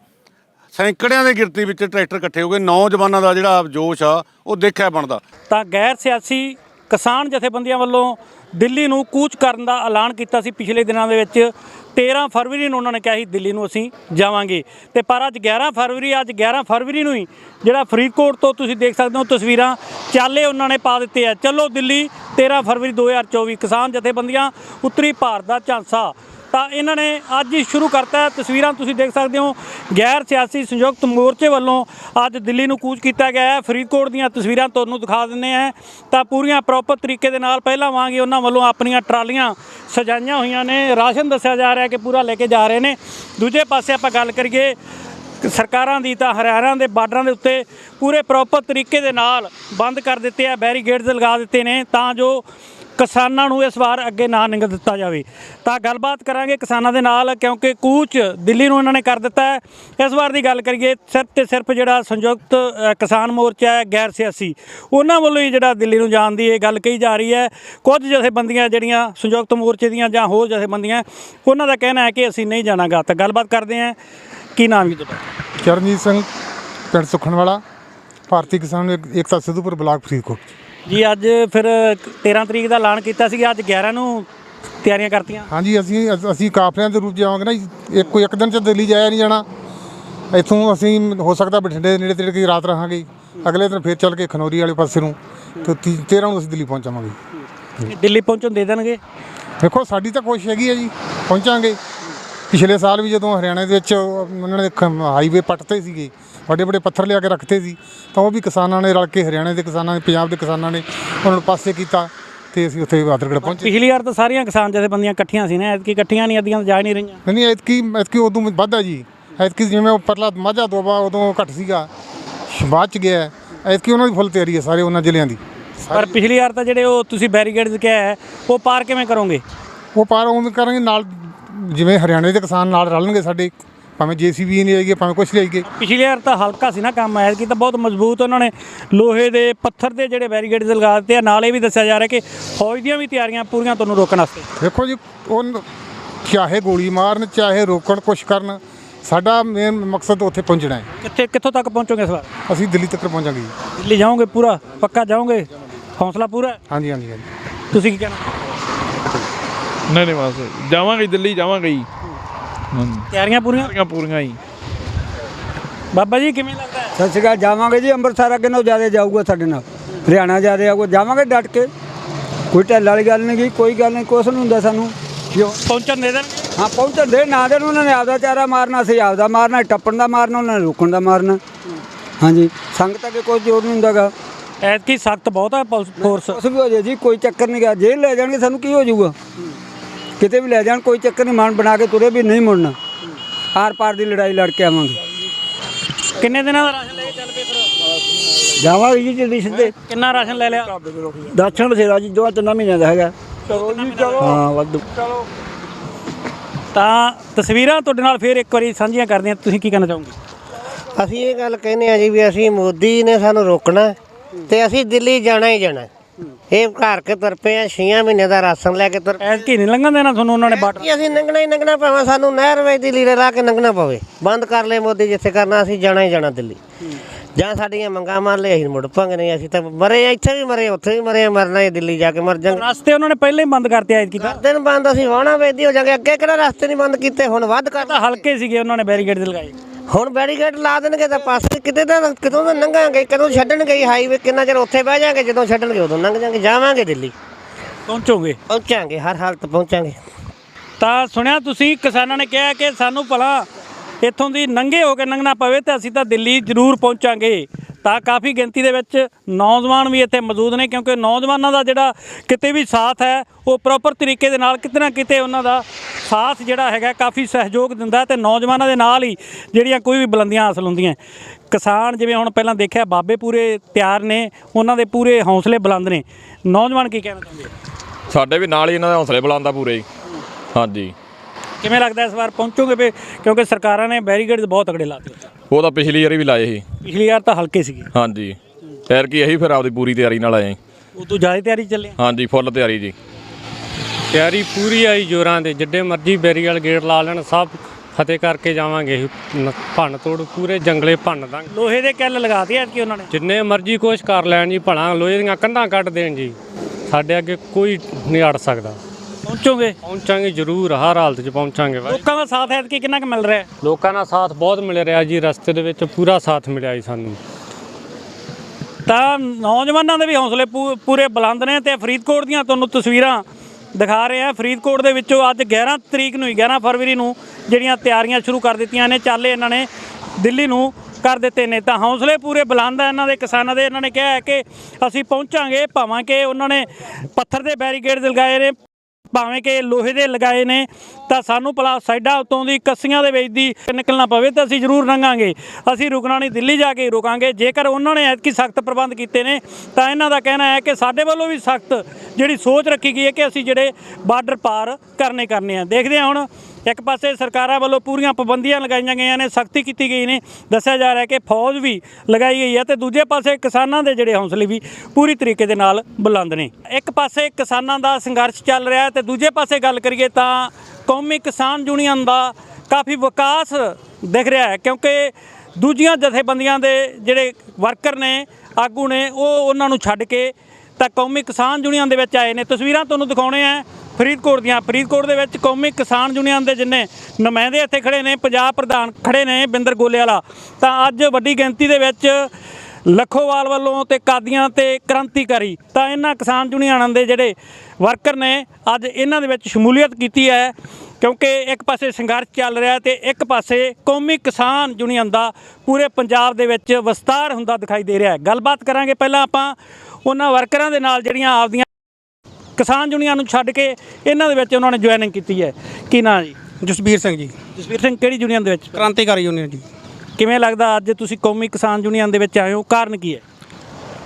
A: ਸੈਂਕੜਿਆਂ ਦੇ ਗਿਣਤੀ ਵਿੱਚ ਟਰੈਕਟਰ ਇਕੱਠੇ ਹੋ ਗਏ। ਨੌਜਵਾਨਾਂ ਦਾ ਜਿਹੜਾ ਜੋਸ਼ ਆ, ਉਹ ਦੇਖਿਆ ਬਣਦਾ।
E: ਤਾਂ ਗੈਰ ਸਿਆਸੀ ਕਿਸਾਨ ਜਥੇਬੰਦੀਆਂ ਵੱਲੋਂ ਦਿੱਲੀ ਨੂੰ ਕੂਚ ਕਰਨ ਦਾ ਐਲਾਨ ਕੀਤਾ ਸੀ ਪਿਛਲੇ ਦਿਨਾਂ ਦੇ ਵਿੱਚ। 13 ਫਰਵਰੀ ਨੂੰ ਉਹਨਾਂ ਨੇ ਕਿਹਾ ਸੀ, ਦਿੱਲੀ ਨੂੰ ਅਸੀਂ ਜਾਵਾਂਗੇ। ਤੇ ਪਰ ਅੱਜ 11 ਫਰਵਰੀ, ਅੱਜ 11 ਫਰਵਰੀ ਨੂੰ ਹੀ ਜਿਹੜਾ ਫਰੀਦਕੋਟ ਤੋਂ ਤੁਸੀਂ ਦੇਖ ਸਕਦੇ ਹੋ, ਤਸਵੀਰਾਂ ਚਾਲੇ ਉਹਨਾਂ ਨੇ ਪਾ ਦਿੱਤੇ ਆ। ਚਲੋ ਦਿੱਲੀ 13 ਫਰਵਰੀ 2024 ਕਿਸਾਨ ਜਥੇਬੰਦੀਆਂ, ਉੱਤਰੀ ਭਾਰਤ ਦਾ ਝਾਂਸਾ। ਤਾਂ ਇਹਨਾਂ ਨੇ ਅੱਜ ਹੀ ਸ਼ੁਰੂ ਕਰਤਾ ਤਸਵੀਰਾਂ ਤੁਸੀਂ ਦੇਖ ਸਕਦੇ ਹੋ। ਗੈਰ ਸਿਆਸੀ ਸੰਯੁਕਤ ਮੋਰਚੇ ਵੱਲੋਂ ਅੱਜ ਦਿੱਲੀ ਨੂੰ ਕੂਚ ਕੀਤਾ ਗਿਆ ਹੈ। ਫਰੀਦਕੋਟ ਦੀਆਂ ਤਸਵੀਰਾਂ ਤੁਹਾਨੂੰ ਦਿਖਾ ਦਿੰਦੇ ਆ ਤਾਂ ਪੂਰੀਆਂ ਪ੍ਰੋਪਰ ਤਰੀਕੇ ਦੇ ਨਾਲ ਪਹਿਲਾਂ ਵਾਂਗੇ ਉਹਨਾਂ ਵੱਲੋਂ ਆਪਣੀਆਂ ਟਰਾਲੀਆਂ ਸਜਾਈਆਂ ਹੋਈਆਂ ਨੇ। ਰਾਸ਼ਨ ਦੱਸਿਆ ਜਾ ਰਿਹਾ ਕਿ ਪੂਰਾ ਲੈ ਕੇ ਜਾ ਰਹੇ ਨੇ। ਦੂਜੇ ਪਾਸੇ ਆਪਾਂ ਗੱਲ ਕਰੀਏ ਸਰਕਾਰਾਂ ਦੀ ਤਾਂ ਹਰਿਆਣਾ ਦੇ ਬਾਰਡਰਾਂ ਦੇ ਉੱਤੇ ਪੂਰੇ ਪ੍ਰੋਪਰ ਤਰੀਕੇ ਦੇ ਨਾਲ ਬੰਦ ਕਰ ਦਿੱਤੇ ਆ। ਬੈਰੀਗੇਡਸ ਲਗਾ ਦਿੱਤੇ ਨੇ। ਤਾਂ ਜੋ ਕਿਸਾਨਾਂ ਨੂੰ ਇਸ ਵਾਰ ਅੱਗੇ ਨਾ ਨਿੰਗ ਦਿੱਤਾ ਜਾਵੇ। ਤਾਂ ਗੱਲਬਾਤ ਕਰਾਂਗੇ ਕਿਸਾਨਾਂ ਦੇ ਨਾਲ, ਕਿਉਂਕਿ ਕੂਚ ਦਿੱਲੀ ਨੂੰ ਇਹਨਾਂ ਨੇ ਕਰ ਦਿੱਤਾ ਹੈ। ਇਸ ਵਾਰ ਦੀ ਗੱਲ ਕਰੀਏ, ਸਿਰਫ ਤੇ ਸਿਰਫ ਜਿਹੜਾ ਸੰਯੁਕਤ ਕਿਸਾਨ ਮੋਰਚਾ ਹੈ, ਗੈਰ ਸਿਆਸੀ, ਉਹਨਾਂ ਵੱਲੋਂ ਹੀ ਜਿਹੜਾ ਦਿੱਲੀ ਨੂੰ ਜਾਣ ਦੀ ਇਹ ਗੱਲ ਕਹੀ ਜਾ ਰਹੀ ਹੈ। ਕੁਝ ਜਥੇਬੰਦੀਆਂ ਜਿਹੜੀਆਂ ਸੰਯੁਕਤ ਮੋਰਚੇ ਦੀਆਂ ਜਾਂ ਹੋਰ ਜਥੇਬੰਦੀਆਂ, ਉਹਨਾਂ ਦਾ ਕਹਿਣਾ ਹੈ ਕਿ ਅਸੀਂ ਨਹੀਂ ਜਾਣਾਗਾ। ਤਾਂ ਗੱਲਬਾਤ ਕਰਦੇ ਹਾਂ। ਕੀ ਨਾਮ ਜੀ ਤੁਹਾਡਾ?
F: ਚਰਨਜੀਤ ਸਿੰਘ, ਪਿੰਡ ਸੁਖਣ ਵਾਲਾ ਭਾਰਤੀ ਕਿਸਾਨ ਏਕਤਾ ਸਿੱਧੂਪੁਰ ਬਲਾਕ ਫਰੀਦਕੋਟ।
E: ਜੀ ਅੱਜ ਫਿਰ 13 ਤਰੀਕ ਦਾ ਐਲਾਨ ਕੀਤਾ ਸੀ ਅੱਜ 11 ਨੂੰ ਤਿਆਰੀਆਂ ਕਰਤੀਆਂ।
F: ਹਾਂਜੀ ਅਸੀਂ ਅਸੀਂ ਕਾਫਲਿਆਂ ਦੇ ਰੂਪ ਜਾਵਾਂਗੇ ਨਾ। ਇੱਕ ਕੋਈ ਇੱਕ ਦਿਨ 'ਚ ਦਿੱਲੀ ਜਾਇਆ ਨਹੀਂ ਜਾਣਾ। ਇੱਥੋਂ ਅਸੀਂ ਹੋ ਸਕਦਾ ਬਠਿੰਡੇ ਦੇ ਨੇੜੇ ਤੇੜੇ ਕੀ ਰਾਤ ਰਹਾਂਗੇ। ਅਗਲੇ ਦਿਨ ਫੇਰ ਚੱਲ ਕੇ ਖਨੌਰੀ ਵਾਲੇ ਪਾਸੇ ਨੂੰ ਤੇ 13 ਨੂੰ ਅਸੀਂ ਦਿੱਲੀ ਪਹੁੰਚਾਵਾਂਗੇ
E: ਦਿੱਲੀ ਪਹੁੰਚਣ ਦੇ ਦੇਣਗੇ?
F: ਦੇਖੋ ਸਾਡੀ ਤਾਂ ਕੋਸ਼ਿਸ਼ ਹੈਗੀ ਹੈ ਜੀ ਪਹੁੰਚਾਂਗੇ। ਪਿਛਲੇ ਸਾਲ ਵੀ ਜਦੋਂ ਹਰਿਆਣਾ ਦੇ ਵਿੱਚ ਉਹਨਾਂ ਨੇ ਹਾਈਵੇ ਪੱਟਤੇ ਸੀਗੇ ਵੱਡੇ ਵੱਡੇ ਪੱਥਰ ਲਿਆ ਕੇ ਰੱਖਤੇ ਸੀ ਤਾਂ ਉਹ ਵੀ ਕਿਸਾਨਾਂ ਨੇ ਰਲ ਕੇ ਹਰਿਆਣਾ ਦੇ ਕਿਸਾਨਾਂ ਨੇ ਪੰਜਾਬ ਦੇ ਕਿਸਾਨਾਂ ਨੇ ਉਹਨਾਂ ਨੂੰ ਪਾਸੇ ਕੀਤਾ ਤੇ ਅਸੀਂ ਉੱਥੇ ਬਾਦਰਗੜ ਪਹੁੰਚੇ।
E: ਪਿਛਲੀ ਵਾਰ ਤਾਂ ਸਾਰੀਆਂ ਕਿਸਾਨ ਜਥੇਬੰਦੀਆਂ ਇਕੱਠੀਆਂ ਸੀ ਨਾ ਐਤਕੀ ਇਕੱਠੀਆਂ ਨਹੀਂ ਅੱਧੀਆਂ ਜਾ ਨਹੀਂ ਰਹੀਆਂ।
F: ਨਹੀਂ ਐਤਕੀ ਐਤਕੀ ਉਦੋਂ ਵੱਧ ਜੀ। ਐਤਕੀ ਜਿਵੇਂ ਉਹ ਪਰਲਾ ਮਾਝਾ ਦੋਬਾ ਉਦੋਂ ਘੱਟ ਸੀਗਾ ਬਾਅਦ ਚ ਗਿਆ। ਐਤਕੀ ਉਹਨਾਂ ਦੀ ਫੁੱਲ ਤਿਆਰੀ ਹੈ ਸਾਰੇ ਉਹਨਾਂ ਜ਼ਿਲ੍ਹਿਆਂ ਦੀ।
E: ਪਰ ਪਿਛਲੀ ਵਾਰ ਤਾਂ ਜਿਹੜੇ ਉਹ ਤੁਸੀਂ ਬੈਰੀਕੇਡਸ ਕਿਹਾ ਹੈ ਉਹ ਪਾਰ ਕਿਵੇਂ ਕਰੋਗੇ?
F: ਉਹ ਪਾਰ ਉਵੇਂ ਕਰਾਂਗੇ ਨਾਲ ਜਿਵੇਂ ਹਰਿਆਣੇ ਦੇ ਕਿਸਾਨ ਨਾਲ ਰਲਣਗੇ ਸਾਡੇ ਭਾਵੇਂ ਜੀਸੀਬੀ ਨਹੀਂ ਆਏਗੀ ਭਾਵੇਂ ਕੁਛ ਲਿਆਈਗੇ
E: ਪਿਛਲੀ ਵਾਰ ਤਾਂ ਹਲਕਾ ਸੀ ਨਾ ਕੰਮ ਐਤਕੀ ਤਾਂ ਬਹੁਤ ਮਜ਼ਬੂਤ ਉਹਨਾਂ ਨੇ ਲੋਹੇ ਦੇ ਪੱਥਰ ਦੇ ਜਿਹੜੇ ਬੈਰੀਕੇਡਸ ਲਗਾ ਦਿੱਤੇ ਆ। ਨਾਲ ਇਹ ਵੀ ਦੱਸਿਆ ਜਾ ਰਿਹਾ ਕਿ ਫੌਜ ਦੀਆਂ ਵੀ ਤਿਆਰੀਆਂ ਪੂਰੀਆਂ ਤੁਹਾਨੂੰ ਰੋਕਣ ਵਾਸਤੇ।
F: ਦੇਖੋ ਜੀ ਉਹ ਚਾਹੇ ਗੋਲੀ ਮਾਰਨ ਚਾਹੇ ਰੋਕਣ ਕੁਛ ਕਰਨ ਸਾਡਾ ਮੇਨ ਮਕਸਦ ਉੱਥੇ ਪਹੁੰਚਣਾ ਹੈ।
E: ਕਿੱਥੇ ਕਿੱਥੋਂ ਤੱਕ ਪਹੁੰਚੋਗੇ ਇਸ ਵਾਰ?
F: ਅਸੀਂ ਦਿੱਲੀ ਤੱਕ ਪਹੁੰਚਾਂਗੇ ਜੀ।
E: ਦਿੱਲੀ ਜਾਓਗੇ ਪੂਰਾ? ਪੱਕਾ ਜਾਓਗੇ? ਹੌਸਲਾ ਪੂਰਾ?
F: ਹਾਂਜੀ ਹਾਂਜੀ ਹਾਂਜੀ।
E: ਤੁਸੀਂ ਕੀ ਕਹਿਣਾ?
G: ਨਹੀਂ ਨਹੀਂ ਬਸ। ਜਾਵਾਂਗੇ ਦਿੱਲੀ ਜਾਵਾਂਗੇ ਜੀ। ਹਾਂਜੀ।
E: ਤਿਆਰੀਆਂ ਪੂਰੀਆਂ?
G: ਸਾਰੀਆਂ ਪੂਰੀਆਂ ਜੀ।
E: ਬਾਬਾ ਜੀ ਕਿਵੇਂ ਲੱਗਦਾ ਹੈ?
H: ਸਤਿ ਸ਼੍ਰੀ ਅਕਾਲ ਜਾਵਾਂਗੇ ਜੀ ਅੰਮ੍ਰਿਤਸਰ ਅੱਗੇ ਨਾਲੋਂ ਜ਼ਿਆਦਾ ਜਾਊਗਾ ਸਾਡੇ ਨਾਲ। ਹਰਿਆਣਾ ਜ਼ਿਆਦਾ ਆਊਗਾ ਜਾਵਾਂਗੇ ਡਟ ਕੇ। ਕੋਈ ਢਿੱਲ ਵਾਲੀ ਗੱਲ ਨਹੀਂ ਗੀ ਕੋਈ ਗੱਲ ਨਹੀਂ ਕੁਛ ਨਹੀਂ ਹੁੰਦਾ ਸਾਨੂੰ। ਜੋ
E: ਪਹੁੰਚਣ ਦੇ ਦੇਣਗੇ?
H: ਹਾਂ ਪਹੁੰਚਣ ਦੇ ਨਾ ਦੇਣ ਉਹਨਾਂ ਨੇ ਆਪਦਾ ਚਾਰਾ ਮਾਰਨਾ ਸੀ ਆਪਦਾ ਮਾਰਨਾ ਟੱਪਣ ਦਾ ਮਾਰਨਾ ਉਹਨਾਂ ਨੇ ਰੋਕਣ ਦਾ ਮਾਰਨਾ। ਹਾਂਜੀ ਸੰਗਤ ਅੱਗੇ ਕੋਈ ਜ਼ੋਰ ਨਹੀਂ ਹੁੰਦਾਗਾ।
E: ਐਤਕੀ ਸਖਤ ਬਹੁਤ ਹੈ ਪੁਲਿਸ ਫੋਰਸ
H: ਕੁਛ ਵੀ ਹੋ ਜਾਏ ਜੀ ਕੋਈ ਚੱਕਰ ਨਹੀਂ ਗਾ। ਜੇਲ੍ਹ ਲੈ ਜਾਣਗੇ ਸਾਨੂੰ ਕੀ ਹੋ ਜਾਊਗਾ? ਕਿਤੇ ਵੀ ਲੈ ਜਾਣ ਕੋਈ ਚੱਕਰ ਨਹੀਂ ਮਨ ਬਣਾ ਕੇ ਤੁਰੇ ਵੀ ਨਹੀਂ ਮੁੜਨਾ। ਆਰ ਪਾਰ ਦੀ ਲੜਾਈ ਲੜ ਕੇ ਆਵਾਂਗੇ।
E: ਕਿੰਨੇ ਦਿਨਾਂ ਦਾ ਰਾਸ਼ਨ ਲੈ ਕੇ ਚੱਲ ਪਏ ਫਿਰ?
H: ਜਾਵਾਂਗੇ ਜੀ ਜਲਦੀ ਸਿੱਧੇ।
E: ਕਿੰਨਾ ਰਾਸ਼ਨ ਲੈ ਲਿਆ?
H: ਦਰਸ਼ਨ ਬਥੇਰਾ ਜੀ ਦੋ ਤਿੰਨ ਮਹੀਨਿਆਂ ਦਾ ਹੈਗਾ। ਚਲੋ ਜੀ ਚਲੋ ਹਾਂ ਵਾਧੂ।
E: ਤਾਂ ਤਸਵੀਰਾਂ ਤੁਹਾਡੇ ਨਾਲ ਫੇਰ ਇੱਕ ਵਾਰੀ ਸਾਂਝੀਆਂ ਕਰਦੇ ਹਾਂ ਤੁਸੀਂ ਕੀ ਕਹਿਣਾ ਚਾਹੋਗੇ?
I: ਅਸੀਂ ਇਹ ਗੱਲ ਕਹਿੰਦੇ ਆ ਜੀ ਵੀ ਅਸੀਂ ਮੋਦੀ ਨੇ ਸਾਨੂੰ ਰੋਕਣਾ ਤੇ ਅਸੀਂ ਦਿੱਲੀ ਜਾਣਾ ਹੀ ਜਾਣਾ। ਇਹ ਘਰ ਕੇ ਤੁਰ ਪਏ ਆ 6 ਮਹੀਨੇ ਦਾ ਰਾਸ਼ਨ ਲੈ ਕੇ ਤੁਰ ਪਏ
E: ਐਤਕੀ ਨਹੀਂ ਲੰਘਣ ਦੇਣਾ ਤੁਹਾਨੂੰ ਉਹਨਾਂ ਨੇ ਬਾਰਡਰ
I: ਕਿ ਅਸੀਂ ਨੰਗਣਾ ਹੀ ਨੰਗਣਾ ਭਾਵੇਂ ਸਾਨੂੰ ਨਹਿਰ ਵਿੱਚ ਦੀ ਲੀੜੇ ਲਾ ਕੇ ਨੰਗਣਾ ਪਵੇ। ਬੰਦ ਕਰ ਲੈ ਮੋਦੀ ਜਿੱਥੇ ਕਰਨਾ ਅਸੀਂ ਜਾਣਾ ਹੀ ਜਾਣਾ ਦਿੱਲੀ। ਜਾਂ ਸਾਡੀਆਂ ਮੰਗਾਂ ਮੰਨ ਲੈ ਅਸੀਂ ਮੁੜ ਪਾਂਗੇ ਨਹੀਂ ਅਸੀਂ ਤਾਂ ਮਰੇ ਆ, ਇੱਥੇ ਵੀ ਮਰੇ ਉੱਥੇ ਵੀ ਮਰੇ ਆ, ਮਰਨਾ ਹੀ ਦਿੱਲੀ ਜਾ ਕੇ ਮਰ ਜਾਂਗੇ
E: ਰਸਤੇ ਉਹਨਾਂ ਨੇ ਪਹਿਲਾਂ ਹੀ ਬੰਦ ਕਰਤੇ ਐਤਕੀ ਤਾਂ।
I: ਦਿਨ ਬੰਦ ਅਸੀਂ ਵਾਹਣਾ ਵੇਦੀ ਹੋ ਜਾਗੇ ਅੱਗੇ ਕਿਹੜਾ ਰਸਤੇ ਨਹੀਂ ਬੰਦ ਕੀਤੇ ਹੁਣ ਵੱਧ ਕਰ
E: ਤਾਂ ਹਲਕੇ ਸੀਗੇ ਉਹਨਾਂ ਨੇ ਬੈਰੀਕੇਡ ਲਗਾਏ।
I: ਹੁਣ ਬੈਰੀਕੇਡ ਲਾ ਦੇਣਗੇ ਤਾਂ ਪਾਸੇ ਕਿਤੇ ਤਾਂ ਕਿਤੋਂ ਤਾਂ ਲੰਘਾਂਗੇ ਕਦੋਂ ਛੱਡਣਗੇ ਹਾਈਵੇ ਕਿੰਨਾ ਚਿਰ ਉੱਥੇ ਬਹਿ ਜਾਾਂਗੇ ਜਦੋਂ ਛੱਡਣਗੇ ਉਦੋਂ ਲੰਘ ਜਾਾਂਗੇ ਜਾਵਾਂਗੇ ਦਿੱਲੀ।
E: ਪਹੁੰਚੋਗੇ?
I: ਪਹੁੰਚਾਂਗੇ ਹਰ ਹਾਲਤ ਪਹੁੰਚਾਂਗੇ।
E: ਤਾਂ ਸੁਣਿਆ ਤੁਸੀਂ ਕਿਸਾਨਾਂ ਨੇ ਕਿਹਾ ਕਿ ਸਾਨੂੰ ਭਲਾ ਇੱਥੋਂ ਦੀ ਨੰਗੇ ਹੋ ਕੇ ਲੰਘਣਾ ਪਵੇ ਤੇ ਅਸੀਂ ਤਾਂ ਦਿੱਲੀ ਜ਼ਰੂਰ ਪਹੁੰਚਾਂਗੇ। ਤਾਂ ਕਾਫੀ ਗਿਣਤੀ ਦੇ ਵਿੱਚ ਨੌਜਵਾਨ ਵੀ ਇੱਥੇ ਮੌਜੂਦ ਨੇ ਕਿਉਂਕਿ ਨੌਜਵਾਨਾਂ ਦਾ ਜਿਹੜਾ ਕਿਤੇ ਵੀ ਸਾਥ ਹੈ ਉਹ ਪ੍ਰੋਪਰ ਤਰੀਕੇ ਦੇ ਨਾਲ ਕਿਤੇ ਨਾ ਕਿਤੇ ਉਹਨਾਂ ਦਾ ਸਾਥ ਜਿਹੜਾ ਹੈਗਾ ਕਾਫੀ ਸਹਿਯੋਗ ਦਿੰਦਾ ਤੇ ਨੌਜਵਾਨਾਂ ਦੇ ਨਾਲ ਹੀ ਜਿਹੜੀਆਂ ਕੋਈ ਵੀ ਬੁਲੰਦੀਆਂ ਹਾਸਲ ਹੁੰਦੀਆਂ। ਕਿਸਾਨ ਜਿਵੇਂ ਹੁਣ ਪਹਿਲਾਂ ਦੇਖਿਆ ਬਾਬੇ ਪੂਰੇ ਤਿਆਰ ਨੇ ਉਹਨਾਂ ਦੇ ਪੂਰੇ ਹੌਸਲੇ ਬੁਲੰਦ ਨੇ। ਨੌਜਵਾਨ ਕੀ ਕਹਿਣਾ ਚਾਹੁੰਦੇ ਆ?
J: ਸਾਡੇ ਵੀ ਨਾਲ ਹੀ ਇਹਨਾਂ ਦੇ ਹੌਸਲੇ ਬੁਲੰਦਾ ਪੂਰੇ ਜੀ ਹਾਂਜੀ।
E: ਕਿਵੇਂ ਲੱਗਦਾ ਇਸ ਵਾਰ ਪਹੁੰਚੋਗੇ ਵੀ? ਕਿਉਂਕਿ ਸਰਕਾਰਾਂ ਨੇ ਬੈਰੀਕੇਡਸ ਬਹੁਤ ਤਗੜੇ ਲਾਤੇ
J: ਉਹ ਤਾਂ ਪਿਛਲੀ ਵਾਰੀ ਵੀ ਲਾਏ ਸੀ।
E: ਪਿਛਲੀ ਵਾਰ ਤਾਂ ਹਲਕੇ ਸੀਗੇ।
J: ਹਾਂਜੀ। ਫੇਰ ਕੀ ਇਹੀ ਫਿਰ ਆਪਦੀ ਪੂਰੀ ਤਿਆਰੀ ਨਾਲ ਆਏ।
E: ਉਦੋਂ ਜ਼ਿਆਦਾ ਤਿਆਰੀ ਚੱਲੇ? ਆ।
J: ਹਾਂਜੀ ਫੁੱਲ ਤਿਆਰੀ ਜੀ।
K: ਤਿਆਰੀ ਪੂਰੀ ਆਈ ਜੋਰਾਂ ਦੇ। ਜਿੱਡੇ ਮਰਜ਼ੀ ਬੈਰੀਅਲ ਗੇਟ ਲਾ ਲੈਣ ਸਭ ਫਤਿਹ ਕਰਕੇ ਜਾਵਾਂਗੇ। ਨ- ਭੰਨ ਤੋੜ ਪੂਰੇ ਜੰਗਲੇ ਭੰਨ ਦਾਂਗੇ।
E: ਲੋਹੇ ਦੇ ਕਿੱਲ ਲਗਾਤੇ ਐਤਕੀ ਉਹਨਾਂ ਨੇ?
K: ਜਿੰਨੇ ਮਰਜ਼ੀ ਕੋਸ਼ ਕਰ ਲੈਣ ਜੀ ਭਲਾ ਲੋਹੇ ਦੀਆਂ ਕੰਧਾਂ ਕੱਟ ਦੇਣ ਜੀ। ਸਾਡੇ ਅੱਗੇ ਕੋਈ ਨਹੀਂ ਅੜ ਸਕਦਾ।
E: ਪਹੁੰਚੋਗੇ?
K: ਪਹੁੰਚਾਂਗੇ ਜ਼ਰੂਰ ਹਰ ਹਾਲਤ 'ਚ ਪਹੁੰਚਾਂਗੇ ਬਾਈ।
E: ਲੋਕਾਂ ਦਾ ਸਾਥ ਐਤਕੀ ਕਿੰਨਾ ਕੁ ਮਿਲ ਰਿਹਾ? ਹੈ?
K: ਲੋਕਾਂ ਦਾ ਸਾਥ ਬਹੁਤ ਮਿਲ ਰਿਹਾ ਜੀ ਰਸਤੇ ਦੇ ਵਿੱਚ ਪੂਰਾ ਸਾਥ ਮਿਲਿਆ ਜੀ ਸਾਨੂੰ।
E: ਤਾਂ ਨੌਜਵਾਨਾਂ ਦੇ ਵੀ ਹੌਸਲੇ ਪੂ- ਪੂਰੇ ਬੁਲੰਦ ਨੇ ਤੇ ਫਰੀਦਕੋਟ ਦੀਆਂ ਤੁਹਾਨੂੰ ਤਸਵੀਰਾਂ ਦਿਖਾ ਰਹੇ ਆ ਫਰੀਦਕੋਟ ਦੇ ਵਿੱਚੋਂ ਅੱਜ 11 ਤਰੀਕ ਨੂੰ ਹੀ 11 ਫਰਵਰੀ ਨੂੰ ਜਿਹੜੀਆਂ ਤਿਆਰੀਆਂ ਸ਼ੁਰੂ ਕਰ ਦਿੱਤੀਆਂ ਨੇ ਚਾਲੇ ਇਹਨਾਂ ਨੇ ਦਿੱਲੀ ਨੂੰ ਕਰ ਦਿੱਤੇ ਨੇ। ਤਾਂ ਹੌਸਲੇ ਪੂਰੇ ਬੁਲੰਦ ਆ ਇਹਨਾਂ ਦੇ ਕਿਸਾਨਾਂ ਦੇ। ਇਹਨਾਂ ਨੇ ਕਿਹਾ ਹੈ ਕਿ ਅਸੀਂ ਪਹੁੰਚਾਂਗੇ ਭਾਵੇਂ ਕਿ ਉਹਨਾਂ ਨੇ ਪੱਥਰ ਦੇ ਬੈਰੀਕੇਡ ਲਗਾਏ ਨੇ। ਭਾਵੇਂ ਕਿ ਲੋਹੇ ਦੇ ਲਗਾਏ ਨੇ, ਤਾਂ ਸਾਨੂੰ ਭਲਾ ਸਾਈਡਾਂ ਉਤੋਂ ਦੀ ਕੱਸੀਆਂ ਦੇ ਵਿੱਚ ਦੀ ਨਿਕਲਣਾ ਪਵੇ ਤਾਂ ਅਸੀਂ ਜ਼ਰੂਰ ਲੰਘਾਂਗੇ। ਅਸੀਂ ਰੁਕਣਾ ਨਹੀਂ ਦਿੱਲੀ ਜਾ ਕੇ ਰੁਕਾਂਗੇ। ਜੇਕਰ ਉਹਨਾਂ ਨੇ ਐਤਕੀ ਸਖਤ ਪ੍ਰਬੰਧ ਕੀਤੇ ਨੇ, ਤਾਂ ਇਹਨਾਂ ਦਾ ਕਹਿਣਾ ਹੈ ਕਿ ਸਾਡੇ ਵੱਲੋਂ ਵੀ ਸਖਤ ਜਿਹੜੀ ਸੋਚ ਰੱਖੀ ਗਈ ਹੈ ਕਿ ਅਸੀਂ ਜਿਹੜੇ ਬਾਰਡਰ ਪਾਰ ਕਰਨੇ ਕਰਨੇ ਆ। ਦੇਖਦੇ ਹਾਂ ਹੁਣ ਇੱਕ ਪਾਸੇ ਸਰਕਾਰਾਂ ਵੱਲੋਂ ਪੂਰੀਆਂ ਪਾਬੰਦੀਆਂ ਲਗਾਈਆਂ ਗਈਆਂ ਨੇ, ਸਖਤੀ ਕੀਤੀ ਗਈ ਨੇ। ਦੱਸਿਆ ਜਾ ਰਿਹਾ ਕਿ ਫੌਜ ਵੀ ਲਗਾਈ ਗਈ ਹੈ ਤੇ ਦੂਜੇ ਪਾਸੇ ਕਿਸਾਨਾਂ ਦੇ ਜਿਹੜੇ ਹੌਸਲੇ ਵੀ ਪੂਰੀ ਤਰੀਕੇ ਦੇ ਨਾਲ ਬੁਲੰਦ ਨੇ। ਇੱਕ ਪਾਸੇ ਕਿਸਾਨਾਂ ਦਾ ਸੰਘਰਸ਼ ਚੱਲ ਰਿਹਾ ਹੈ ਤੇ ਦੂਜੇ ਪਾਸੇ ਗੱਲ ਕਰੀਏ ਤਾਂ ਕੌਮੀ ਕਿਸਾਨ ਯੂਨੀਅਨ ਦਾ ਕਾਫੀ ਵਿਕਾਸ ਦਿਖ ਰਿਹਾ ਹੈ ਕਿਉਂਕਿ ਦੂਜੀਆਂ ਜਥੇਬੰਦੀਆਂ ਦੇ ਜਿਹੜੇ ਵਰਕਰ ਨੇ, ਆਗੂ ਨੇ, ਉਹ ਉਹਨਾਂ ਨੂੰ ਛੱਡ ਕੇ ਤਾਂ ਕੌਮੀ ਕਿਸਾਨ ਯੂਨੀਅਨ ਦੇ ਵਿੱਚ ਆਏ ਨੇ। ਤਸਵੀਰਾਂ ਤੁਹਾਨੂੰ ਦਿਖਾਉਣੇ ਆ। ਫਰੀਦਕੋਟ ਦੀਆਂ। ਫਰੀਦਕੋਟ ਦੇ ਵਿੱਚ ਕੌਮੀ ਕਿਸਾਨ ਯੂਨੀਅਨ ਦੇ ਜਿੰਨੇ ਨੁਮਾਇੰਦੇ ਇੱਥੇ ਖੜੇ ਨੇ, ਪੰਜਾਬ ਪ੍ਰਧਾਨ ਖੜੇ ਨੇ ਬਿੰਦਰ ਗੋਲੇ ਤਾਂ ਅੱਜ ਵੱਡੀ ਗਿਣਤੀ ਦੇ ਵਿੱਚ ਲੱਖੋਵਾਲ ਵੱਲੋਂ ਤੇ ਕਾਦੀਆਂ ਤੇ ਕ੍ਰਾਂਤੀਕਾਰੀ, ਤਾਂ ਇਹਨਾਂ ਕਿਸਾਨ ਯੂਨੀਅਨਾਂ ਦੇ ਜਿਹੜੇ ਵਰਕਰ ਨੇ, ਅੱਜ ਇਹਨਾਂ ਦੇ ਵਿੱਚ ਸ਼ਮੂਲੀਅਤ ਕੀਤੀ ਹੈ, ਕਿਉਂਕਿ ਇੱਕ ਪਾਸੇ ਸੰਘਰਸ਼ ਚੱਲ ਰਿਹਾ ਤੇ ਇੱਕ ਪਾਸੇ ਕੌਮੀ ਕਿਸਾਨ ਯੂਨੀਅਨ ਦਾ ਪੂਰੇ ਪੰਜਾਬ ਦੇ ਵਿੱਚ ਵਿਸਤਾਰ ਹੁੰਦਾ ਦਿਖਾਈ ਦੇ ਰਿਹਾ ਹੈ। ਗੱਲਬਾਤ ਕਰਾਂਗੇ ਪਹਿਲਾਂ ਆਪਾਂ ਉਹਨਾਂ ਵਰਕਰਾਂ ਦੇ ਨਾਲ ਜਿਹੜੀਆਂ ਆਪਦੀਆਂ ਕਿਸਾਨ ਯੂਨੀਅਨ ਨੂੰ ਛੱਡ ਕੇ ਇਹਨਾਂ ਦੇ ਵਿੱਚ ਉਹਨਾਂ ਨੇ ਜੁਆਇਨਿੰਗ ਕੀਤੀ ਹੈ। ਕੀ ਨਾਂ ਜੀ?
L: ਜਸਬੀਰ ਸਿੰਘ ਜੀ।
E: ਜਸਵੀਰ ਸਿੰਘ ਕਿਹੜੀ ਯੂਨੀਅਨ ਦੇ ਵਿੱਚ?
L: ਕ੍ਰਾਂਤੀਕਾਰੀ ਯੂਨੀਅਨ ਜੀ।
E: ਕਿਵੇਂ ਲੱਗਦਾ ਅੱਜ ਤੁਸੀਂ ਕੌਮੀ ਕਿਸਾਨ ਯੂਨੀਅਨ ਦੇ ਵਿੱਚ ਆਏ ਹੋ? ਕਾਰਨ ਕੀ ਹੈ?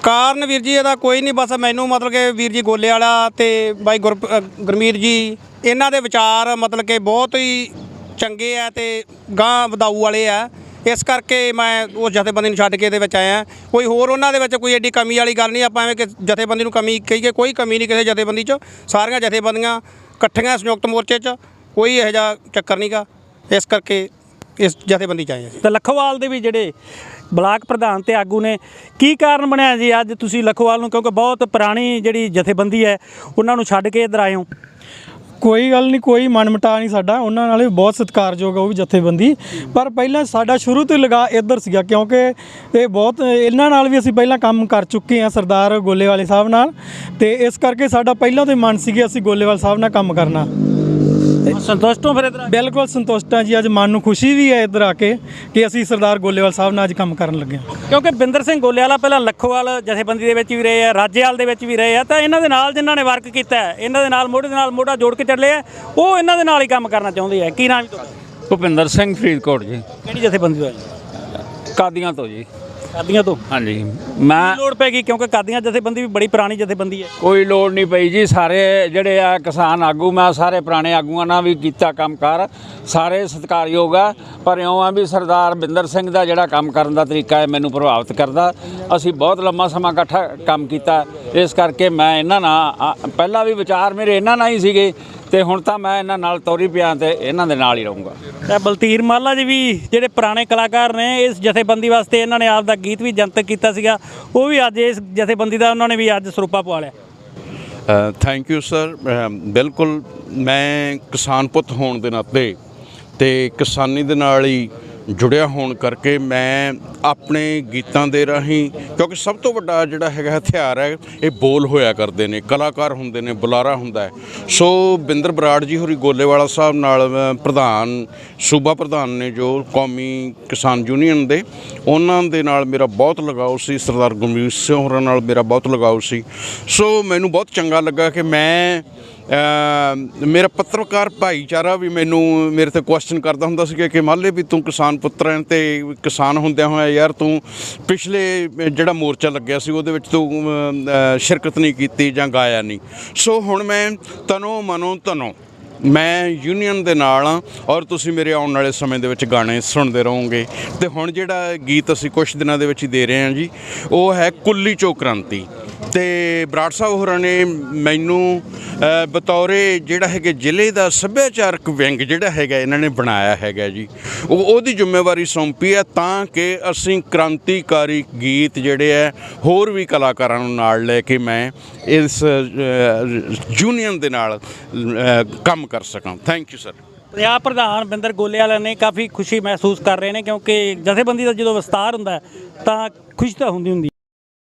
L: ਕਾਰਨ ਵੀਰ ਜੀ ਇਹਦਾ ਕੋਈ ਨਹੀਂ ਬਸ ਮੈਨੂੰ ਮਤਲਬ ਕਿ ਵੀਰ ਜੀ ਗੋਲੇ ਵਾਲਾ ਤੇ ਬਾਈ ਗੁਰ ਗੁਰਮੀਤ ਜੀ ਇਹਨਾਂ ਦੇ ਵਿਚਾਰ ਮਤਲਬ ਕਿ ਬਹੁਤ ਹੀ ਚੰਗੇ ਆ ਤੇ ਗਾਂ ਵਧਾਊ ਵਾਲੇ ਆ। ਇਸ ਕਰਕੇ ਮੈਂ ਉਸ ਜਥੇਬੰਦੀ ਨੂੰ ਛੱਡ ਕੇ ਇਹਦੇ ਵਿੱਚ ਆਇਆ। ਕੋਈ ਹੋਰ ਉਹਨਾਂ ਦੇ ਵਿੱਚ ਕੋਈ ਐਡੀ ਕਮੀ ਵਾਲੀ ਗੱਲ ਨਹੀਂ, ਆਪਾਂ ਐਵੇਂ ਕਿ ਜਥੇਬੰਦੀ ਨੂੰ ਕਮੀ ਕਹੀਏ, ਕੋਈ ਕਮੀ ਨਹੀਂ ਕਿਸੇ ਜਥੇਬੰਦੀ 'ਚ। ਸਾਰੀਆਂ ਜਥੇਬੰਦੀਆਂ ਇਕੱਠੀਆਂ ਸੰਯੁਕਤ ਮੋਰਚੇ 'ਚ, ਕੋਈ ਇਹੋ ਜਿਹਾ ਚੱਕਰ ਨਹੀਂਗਾ ਇਸ ਕਰਕੇ ਇਸ ਜਥੇਬੰਦੀ 'ਚ ਆਏ ਆ
E: ਤਾਂ ਲੱਖੋਵਾਲ ਦੇ ਵੀ ਜਿਹੜੇ ਬਲਾਕ ਪ੍ਰਧਾਨ ਤੇ ਆਗੂ ਨੇ, ਕੀ ਕਾਰਨ ਬਣਿਆ ਜੀ ਅੱਜ ਤੁਸੀਂ ਲੱਖੋਵਾਲ ਨੂੰ? ਕਿਉਂਕਿ ਬਹੁਤ ਪੁਰਾਣੀ ਜਿਹੜੀ ਜਥੇਬੰਦੀ ਹੈ, ਉਹਨਾਂ ਨੂੰ ਛੱਡ ਕੇ ਇੱਧਰ ਆਏ ਹੋ।
M: ਕੋਈ ਗੱਲ ਨਹੀਂ, ਕੋਈ ਮਨ ਮਟਾ ਨਹੀਂ ਸਾਡਾ। ਉਹਨਾਂ ਨਾਲ ਵੀ ਬਹੁਤ ਸਤਿਕਾਰਯੋਗ ਆ ਉਹ ਵੀ ਜਥੇਬੰਦੀ। ਪਰ ਪਹਿਲਾਂ ਸਾਡਾ ਸ਼ੁਰੂ ਤੋਂ ਹੀ ਲਗਾ ਇੱਧਰ ਸੀਗਾ, ਕਿਉਂਕਿ ਇਹ ਬਹੁਤ, ਇਹਨਾਂ ਨਾਲ ਵੀ ਅਸੀਂ ਪਹਿਲਾਂ ਕੰਮ ਕਰ ਚੁੱਕੇ ਹਾਂ ਸਰਦਾਰ ਗੋਲੇਵਾਲੇ ਸਾਹਿਬ ਨਾਲ। ਤੇ ਇਸ ਕਰਕੇ ਸਾਡਾ ਪਹਿਲਾਂ ਤੋਂ ਹੀ ਮਨ ਸੀ ਕਿ ਅਸੀਂ ਗੋਲੇਵਾਲ ਸਾਹਿਬ ਨਾਲ ਕੰਮ ਕਰਨਾ।
E: ਸੰਤੁਸ਼ਟ ਹੋ ਫਿਰ ਇੱਧਰ ਆ ਕੇ?
M: ਬਿਲਕੁਲ ਸੰਤੁਸ਼ਟ ਹਾਂ ਜੀ ਅੱਜ ਮਨ ਨੂੰ ਖੁਸ਼ੀ ਵੀ ਹੈ ਇੱਧਰ ਆ ਕੇ ਕਿ ਅਸੀਂ ਸਰਦਾਰ ਗੋਲੇਵਾਲ ਸਾਹਿਬ ਨਾਲ ਅੱਜ ਕੰਮ ਕਰਨ ਲੱਗੇ ਹਾਂ।
E: ਕਿਉਂਕਿ ਬਿੰਦਰ ਸਿੰਘ ਗੋਲਿਆਲਾ ਪਹਿਲਾਂ ਲੱਖੋਵਾਲ ਜਥੇਬੰਦੀ ਦੇ ਵਿੱਚ ਵੀ ਰਹੇ ਆ ਰਾਜੇਵਾਲ ਦੇ ਵਿੱਚ ਵੀ ਰਹੇ ਆ ਤਾਂ ਇਹਨਾਂ ਦੇ ਨਾਲ ਜਿਨ੍ਹਾਂ ਨੇ ਵਰਕ ਕੀਤਾ ਹੈ ਇਹਨਾਂ ਦੇ ਨਾਲ ਮੋਢੇ ਦੇ ਨਾਲ ਮੋਢਾ ਜੋੜ ਕੇ ਚੱਲੇ ਆ ਉਹ ਇਹਨਾਂ ਦੇ ਨਾਲ ਹੀ ਕੰਮ ਕਰਨਾ ਚਾਹੁੰਦੇ ਆ। ਕੀ ਨਾਮ ਜੀ ਤੁਹਾਡਾ?
N: ਭੁਪਿੰਦਰ ਸਿੰਘ ਫਰੀਦਕੋਟ ਜੀ।
E: ਕਿਹੜੀ ਜਥੇਬੰਦੀ ਦਾ ਜੀ?
N: ਕਾਦੀਆਂ ਤੋਂ ਜੀ।
E: ਕਾਦੀਆਂ ਤੋਂ?
N: ਹਾਂਜੀ ਮੈਂ
E: ਲੋੜ ਪੈ ਗਈ? ਕਿਉਂਕਿ ਕਾਦੀਆਂ ਜਥੇਬੰਦੀ ਵੀ ਬੜੀ ਪੁਰਾਣੀ ਜਥੇਬੰਦੀ ਹੈ।
N: ਕੋਈ ਲੋੜ ਨਹੀਂ ਪਈ ਜੀ। ਸਾਰੇ ਜਿਹੜੇ ਆ ਕਿਸਾਨ ਆਗੂ ਮੈਂ ਸਾਰੇ ਪੁਰਾਣੇ ਆਗੂਆਂ ਨਾਲ ਵੀ ਕੀਤਾ ਕੰਮ ਕਰ। ਸਾਰੇ ਸਤਿਕਾਰਯੋਗ ਆ। ਪਰ ਇਉਂ ਆ ਵੀ ਸਰਦਾਰ ਬਿੰਦਰ ਸਿੰਘ ਦਾ ਜਿਹੜਾ ਕੰਮ ਕਰਨ ਦਾ ਤਰੀਕਾ ਹੈ ਮੈਨੂੰ ਪ੍ਰਭਾਵਿਤ ਕਰਦਾ। ਅਸੀਂ ਬਹੁਤ ਲੰਮਾ ਸਮਾਂ ਇਕੱਠਾ ਕੰਮ ਕੀਤਾ। ਇਸ ਕਰਕੇ ਮੈਂ ਇਹਨਾਂ ਨਾਲ ਪਹਿਲਾਂ ਵੀ ਵਿਚਾਰ ਮੇਰੇ ਇਹਨਾਂ ਨਾਲ ਹੀ ਸੀਗੇ। ਤੇ ਹੁਣ ਤਾਂ ਮੈਂ ਇਹਨਾਂ ਨਾਲ ਤੋਰੀ ਪਿਆ ਤੇ ਇਹਨਾਂ ਦੇ ਨਾਲ ਹੀ ਰਹੂੰਗਾ।
E: ਤੇ ਬਲਤੀਰ ਮਾਲਾ ਜੀ ਵੀ ਜਿਹੜੇ ਪੁਰਾਣੇ ਕਲਾਕਾਰ ਨੇ ਇਸ ਜਥੇਬੰਦੀ ਵਾਸਤੇ ਇਹਨਾਂ ਨੇ ਆਪ ਦਾ ਗੀਤ ਵੀ ਜਨਤਕ ਕੀਤਾ ਸੀਗਾ। ਉਹ ਵੀ ਅੱਜ ਇਸ ਜਥੇਬੰਦੀ ਦਾ ਉਹਨਾਂ ਨੇ ਵੀ ਅੱਜ ਸਰੂਪਾ ਪਵਾ ਲਿਆ।
O: ਥੈਂਕ ਯੂ ਸਰ ਬਿਲਕੁਲ ਮੈਂ ਕਿਸਾਨ ਪੁੱਤ ਹੋਣ ਦੇ ਨਾਤੇ ਤੇ ਕਿਸਾਨੀ ਦੇ ਨਾਲ ਹੀ ਜੁੜਿਆ ਹੋਣ ਕਰਕੇ ਮੈਂ ਆਪਣੇ ਗੀਤਾਂ ਦੇ ਰਾਹੀਂ, ਕਿਉਂਕਿ ਸਭ ਤੋਂ ਵੱਡਾ ਜਿਹੜਾ ਹੈਗਾ ਹਥਿਆਰ ਹੈ, ਇਹ ਬੋਲ ਹੋਇਆ ਕਰਦੇ ਨੇ, ਕਲਾਕਾਰ ਹੁੰਦੇ ਨੇ, ਬੁਲਾਰਾ ਹੁੰਦਾ ਹੈ। ਸੋ ਬਿੰਦਰ ਬਰਾੜ ਜੀ ਹੋਰੀ ਗੋਲੇਵਾਲਾ ਸਾਹਿਬ ਨਾਲ ਪ੍ਰਧਾਨ, ਸੂਬਾ ਪ੍ਰਧਾਨ ਨੇ ਜੋ ਕੌਮੀ ਕਿਸਾਨ ਯੂਨੀਅਨ ਦੇ, ਉਹਨਾਂ ਦੇ ਨਾਲ ਮੇਰਾ ਬਹੁਤ ਲਗਾਓ ਸੀ, ਸਰਦਾਰ ਗੁਰਮੀਤ ਸਿੰਘ ਹੋਰਾਂ ਨਾਲ ਮੇਰਾ ਬਹੁਤ ਲਗਾਓ ਸੀ। ਸੋ ਮੈਨੂੰ ਬਹੁਤ ਚੰਗਾ ਲੱਗਾ ਕਿ ਮੈਂ ਮੇਰਾ ਪੱਤਰਕਾਰ ਭਾਈਚਾਰਾ ਵੀ ਮੈਨੂੰ, ਮੇਰੇ ਤੇ ਕੁਐਸਚਨ ਕਰਦਾ ਹੁੰਦਾ ਸੀ ਕਿ ਮਾਲੇ ਵੀ ਤੂੰ ਕਿਸਾਨ ਪੁੱਤਰ ਹੈ ਤੇ ਕਿਸਾਨ ਹੁੰਦਿਆਂ ਹੋਇਆ ਯਾਰ ਤੂੰ ਪਿਛਲੇ ਜਿਹੜਾ ਮੋਰਚਾ ਲੱਗਿਆ ਸੀ ਉਹਦੇ ਵਿੱਚ ਤੂੰ ਸ਼ਿਰਕਤ ਨਹੀਂ ਕੀਤੀ ਜਾਂ ਗਾਇਆ ਨਹੀਂ। ਸੋ ਹੁਣ ਮੈਂ ਤਨੋ ਮਨੋ ਤਨੋ, ਮੈਂ ਯੂਨੀਅਨ ਦੇ ਨਾਲ ਹਾਂ ਔਰ ਤੁਸੀਂ ਮੇਰੇ ਆਉਣ ਵਾਲੇ ਸਮੇਂ ਦੇ ਵਿੱਚ ਗਾਣੇ ਸੁਣਦੇ ਰਹੋਗੇ। ਤੇ ਹੁਣ ਜਿਹੜਾ ਗੀਤ ਅਸੀਂ ਕੁਝ ਦਿਨਾਂ ਦੇ ਵਿੱਚ ਹੀ ਦੇ ਰਹੇ ਹਾਂ ਜੀ, ਉਹ ਹੈ ਕੁੱਲੀ ਚੋ ਕ੍ਰਾਂਤੀ ਤੇ ਬਰਾੜ ਸਾਹਿਬ ਹੋਰਾਂ ਨੇ ਮੈਨੂੰ ਅ, ਬਤੌਰੇ ਜਿਹੜਾ ਹੈਗੇ ਜ਼ਿਲ੍ਹੇ ਦਾ ਸੱਭਿਆਚਾਰਕ ਵਿੰਗ ਜਿਹੜਾ ਹੈਗਾ ਇਹਨਾਂ ਨੇ ਬਣਾਇਆ ਹੈਗਾ ਜੀ। ਉਹ ਉਹਦੀ ਜ਼ਿੰਮੇਵਾਰੀ ਸੌਂਪੀ ਹੈ ਤਾਂ ਕਿ ਅਸੀਂ ਕ੍ਰਾਂਤੀਕਾਰੀ ਗੀਤ ਜਿਹੜੇ ਹੈ ਹੋਰ ਵੀ ਕਲਾਕਾਰਾਂ ਨੂੰ ਨਾਲ ਲੈ ਕੇ ਮੈਂ ਇਸ ਯੂਨੀਅਨ ਦੇ ਨਾਲ ਕੰਮ ਕਰ ਸਕਾਂ। ਥੈਂਕ ਯੂ ਸਰ
E: ਪੰਜਾਬ ਪ੍ਰਧਾਨ ਬਿੰਦਰ ਗੋਲੇਵਾਲਾ ਨੇ ਕਾਫੀ ਖੁਸ਼ੀ ਮਹਿਸੂਸ ਕਰ ਰਹੇ ਨੇ ਕਿਉਂਕਿ ਜਥੇਬੰਦੀ ਦਾ ਜਦੋਂ ਵਿਸਤਾਰ ਹੁੰਦਾ ਤਾਂ ਖੁਸ਼ੀ ਤਾਂ ਹੁੰਦੀ ਹੁੰਦੀ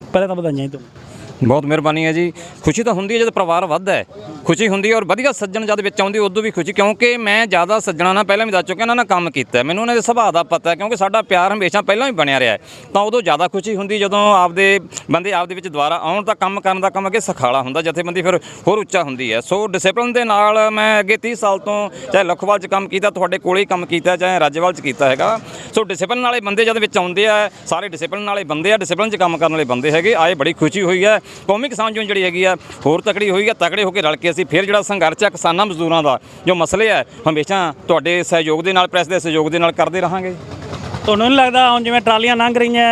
E: ਪਹਿਲਾਂ ਤਾਂ ਵਧਾਈਆਂ ਜੀ ਤੁਹਾਨੂੰ।
P: ਬਹੁਤ ਮਿਹਰਬਾਨੀ ਹੈ ਜੀ। ਖੁਸ਼ੀ ਤਾਂ ਹੁੰਦੀ ਹੈ ਜਦ ਪਰਿਵਾਰ ਵੱਧਦਾ ਹੈ। ਖੁਸ਼ੀ ਹੁੰਦੀ ਹੈ ਔਰ ਵਧੀਆ ਸੱਜਣ ਜਦ ਵਿੱਚ ਆਉਂਦੇ, ਉਦੋਂ ਵੀ ਖੁਸ਼ੀ, ਕਿਉਂਕਿ ਮੈਂ ਜ਼ਿਆਦਾ ਸੱਜਣਾ ਨਾਲ ਪਹਿਲਾਂ ਵੀ ਦੱਸ ਚੁੱਕਿਆ ਇਹਨਾਂ ਨਾਲ ਕੰਮ ਕੀਤਾ ਮੈਨੂੰ ਉਹਨਾਂ ਦੇ ਸੁਭਾਅ ਦਾ ਪਤਾ ਹੈ, ਕਿਉਂਕਿ ਸਾਡਾ ਪਿਆਰ ਹਮੇਸ਼ਾ ਪਹਿਲਾਂ ਵੀ ਬਣਿਆ ਰਿਹਾ ਹੈ। ਤਾਂ ਉਦੋਂ ਜ਼ਿਆਦਾ ਖੁਸ਼ੀ ਹੁੰਦੀ, ਜਦੋਂ ਆਪਦੇ ਬੰਦੇ ਆਪਦੇ ਵਿੱਚ ਦੁਬਾਰਾ ਆਉਣ ਤਾਂ ਕੰਮ ਕਰਨ ਦਾ ਕੰਮ ਅੱਗੇ ਸਖਾਲਾ ਹੁੰਦਾ, ਜਥੇਬੰਦੀ ਫਿਰ ਹੋਰ ਉੱਚਾ ਹੁੰਦੀ ਹੈ। ਸੋ ਡਿਸਪਲਿਨ ਦੇ ਨਾਲ ਮੈਂ ਅੱਗੇ 30 ਸਾਲ ਤੋਂ ਚਾਹੇ ਲਖਵਾਲ 'ਚ ਕੰਮ ਕੀਤਾ, ਤੁਹਾਡੇ ਕੋਲੇ ਹੀ ਕੰਮ ਕੀਤਾ, ਚਾਹੇ ਰਾਜੇਵਾਲ 'ਚ ਕੀਤਾ ਹੈਗਾ। ਸੋ ਡਿਸਪਲਿਨ ਵਾਲੇ ਬੰਦੇ ਜਦ ਵਿੱਚ ਆਉਂਦੇ ਆ, ਸਾਰੇ ਡਿਸਪਲਿਨ ਵਾਲੇ ਬੰਦੇ ਆ ਡਿਸਪਲਿਨ 'ਚ ਕੰਮ ਕਰਨ ਵਾਲੇ ਬੰਦੇ ਹੈਗੇ, ਆਏ ਬੜੀ ਖੁਸ਼ੀ ਹੋਈ ਹੈ। ਕੌਮੀ ਕਿਸਾਨ ਯੂਨੀਅਨ ਜਿਹੜੀ ਹੈਗੀ ਆ, ਹੋਰ ਤਕੜੀ ਹੋਈ ਆ, ਤਕੜੇ ਹੋ ਕੇ ਰਲ ਕੇ ਅਸੀਂ ਫਿਰ ਜਿਹੜਾ ਸੰਘਰਸ਼ ਆ ਕਿਸਾਨਾਂ ਮਜ਼ਦੂਰਾਂ ਦਾ, ਜੋ ਮਸਲੇ ਆ, ਹਮੇਸ਼ਾ ਤੁਹਾਡੇ ਸਹਿਯੋਗ ਦੇ ਨਾਲ, ਪ੍ਰੈਸ ਦੇ ਸਹਿਯੋਗ ਦੇ ਨਾਲ ਕਰਦੇ ਰਹਾਂਗੇ।
E: ਤੁਹਾਨੂੰ ਨਹੀਂ ਲੱਗਦਾ ਹੁਣ ਜਿਵੇਂ ਟਰਾਲੀਆਂ ਲੰਘ ਰਹੀਆਂ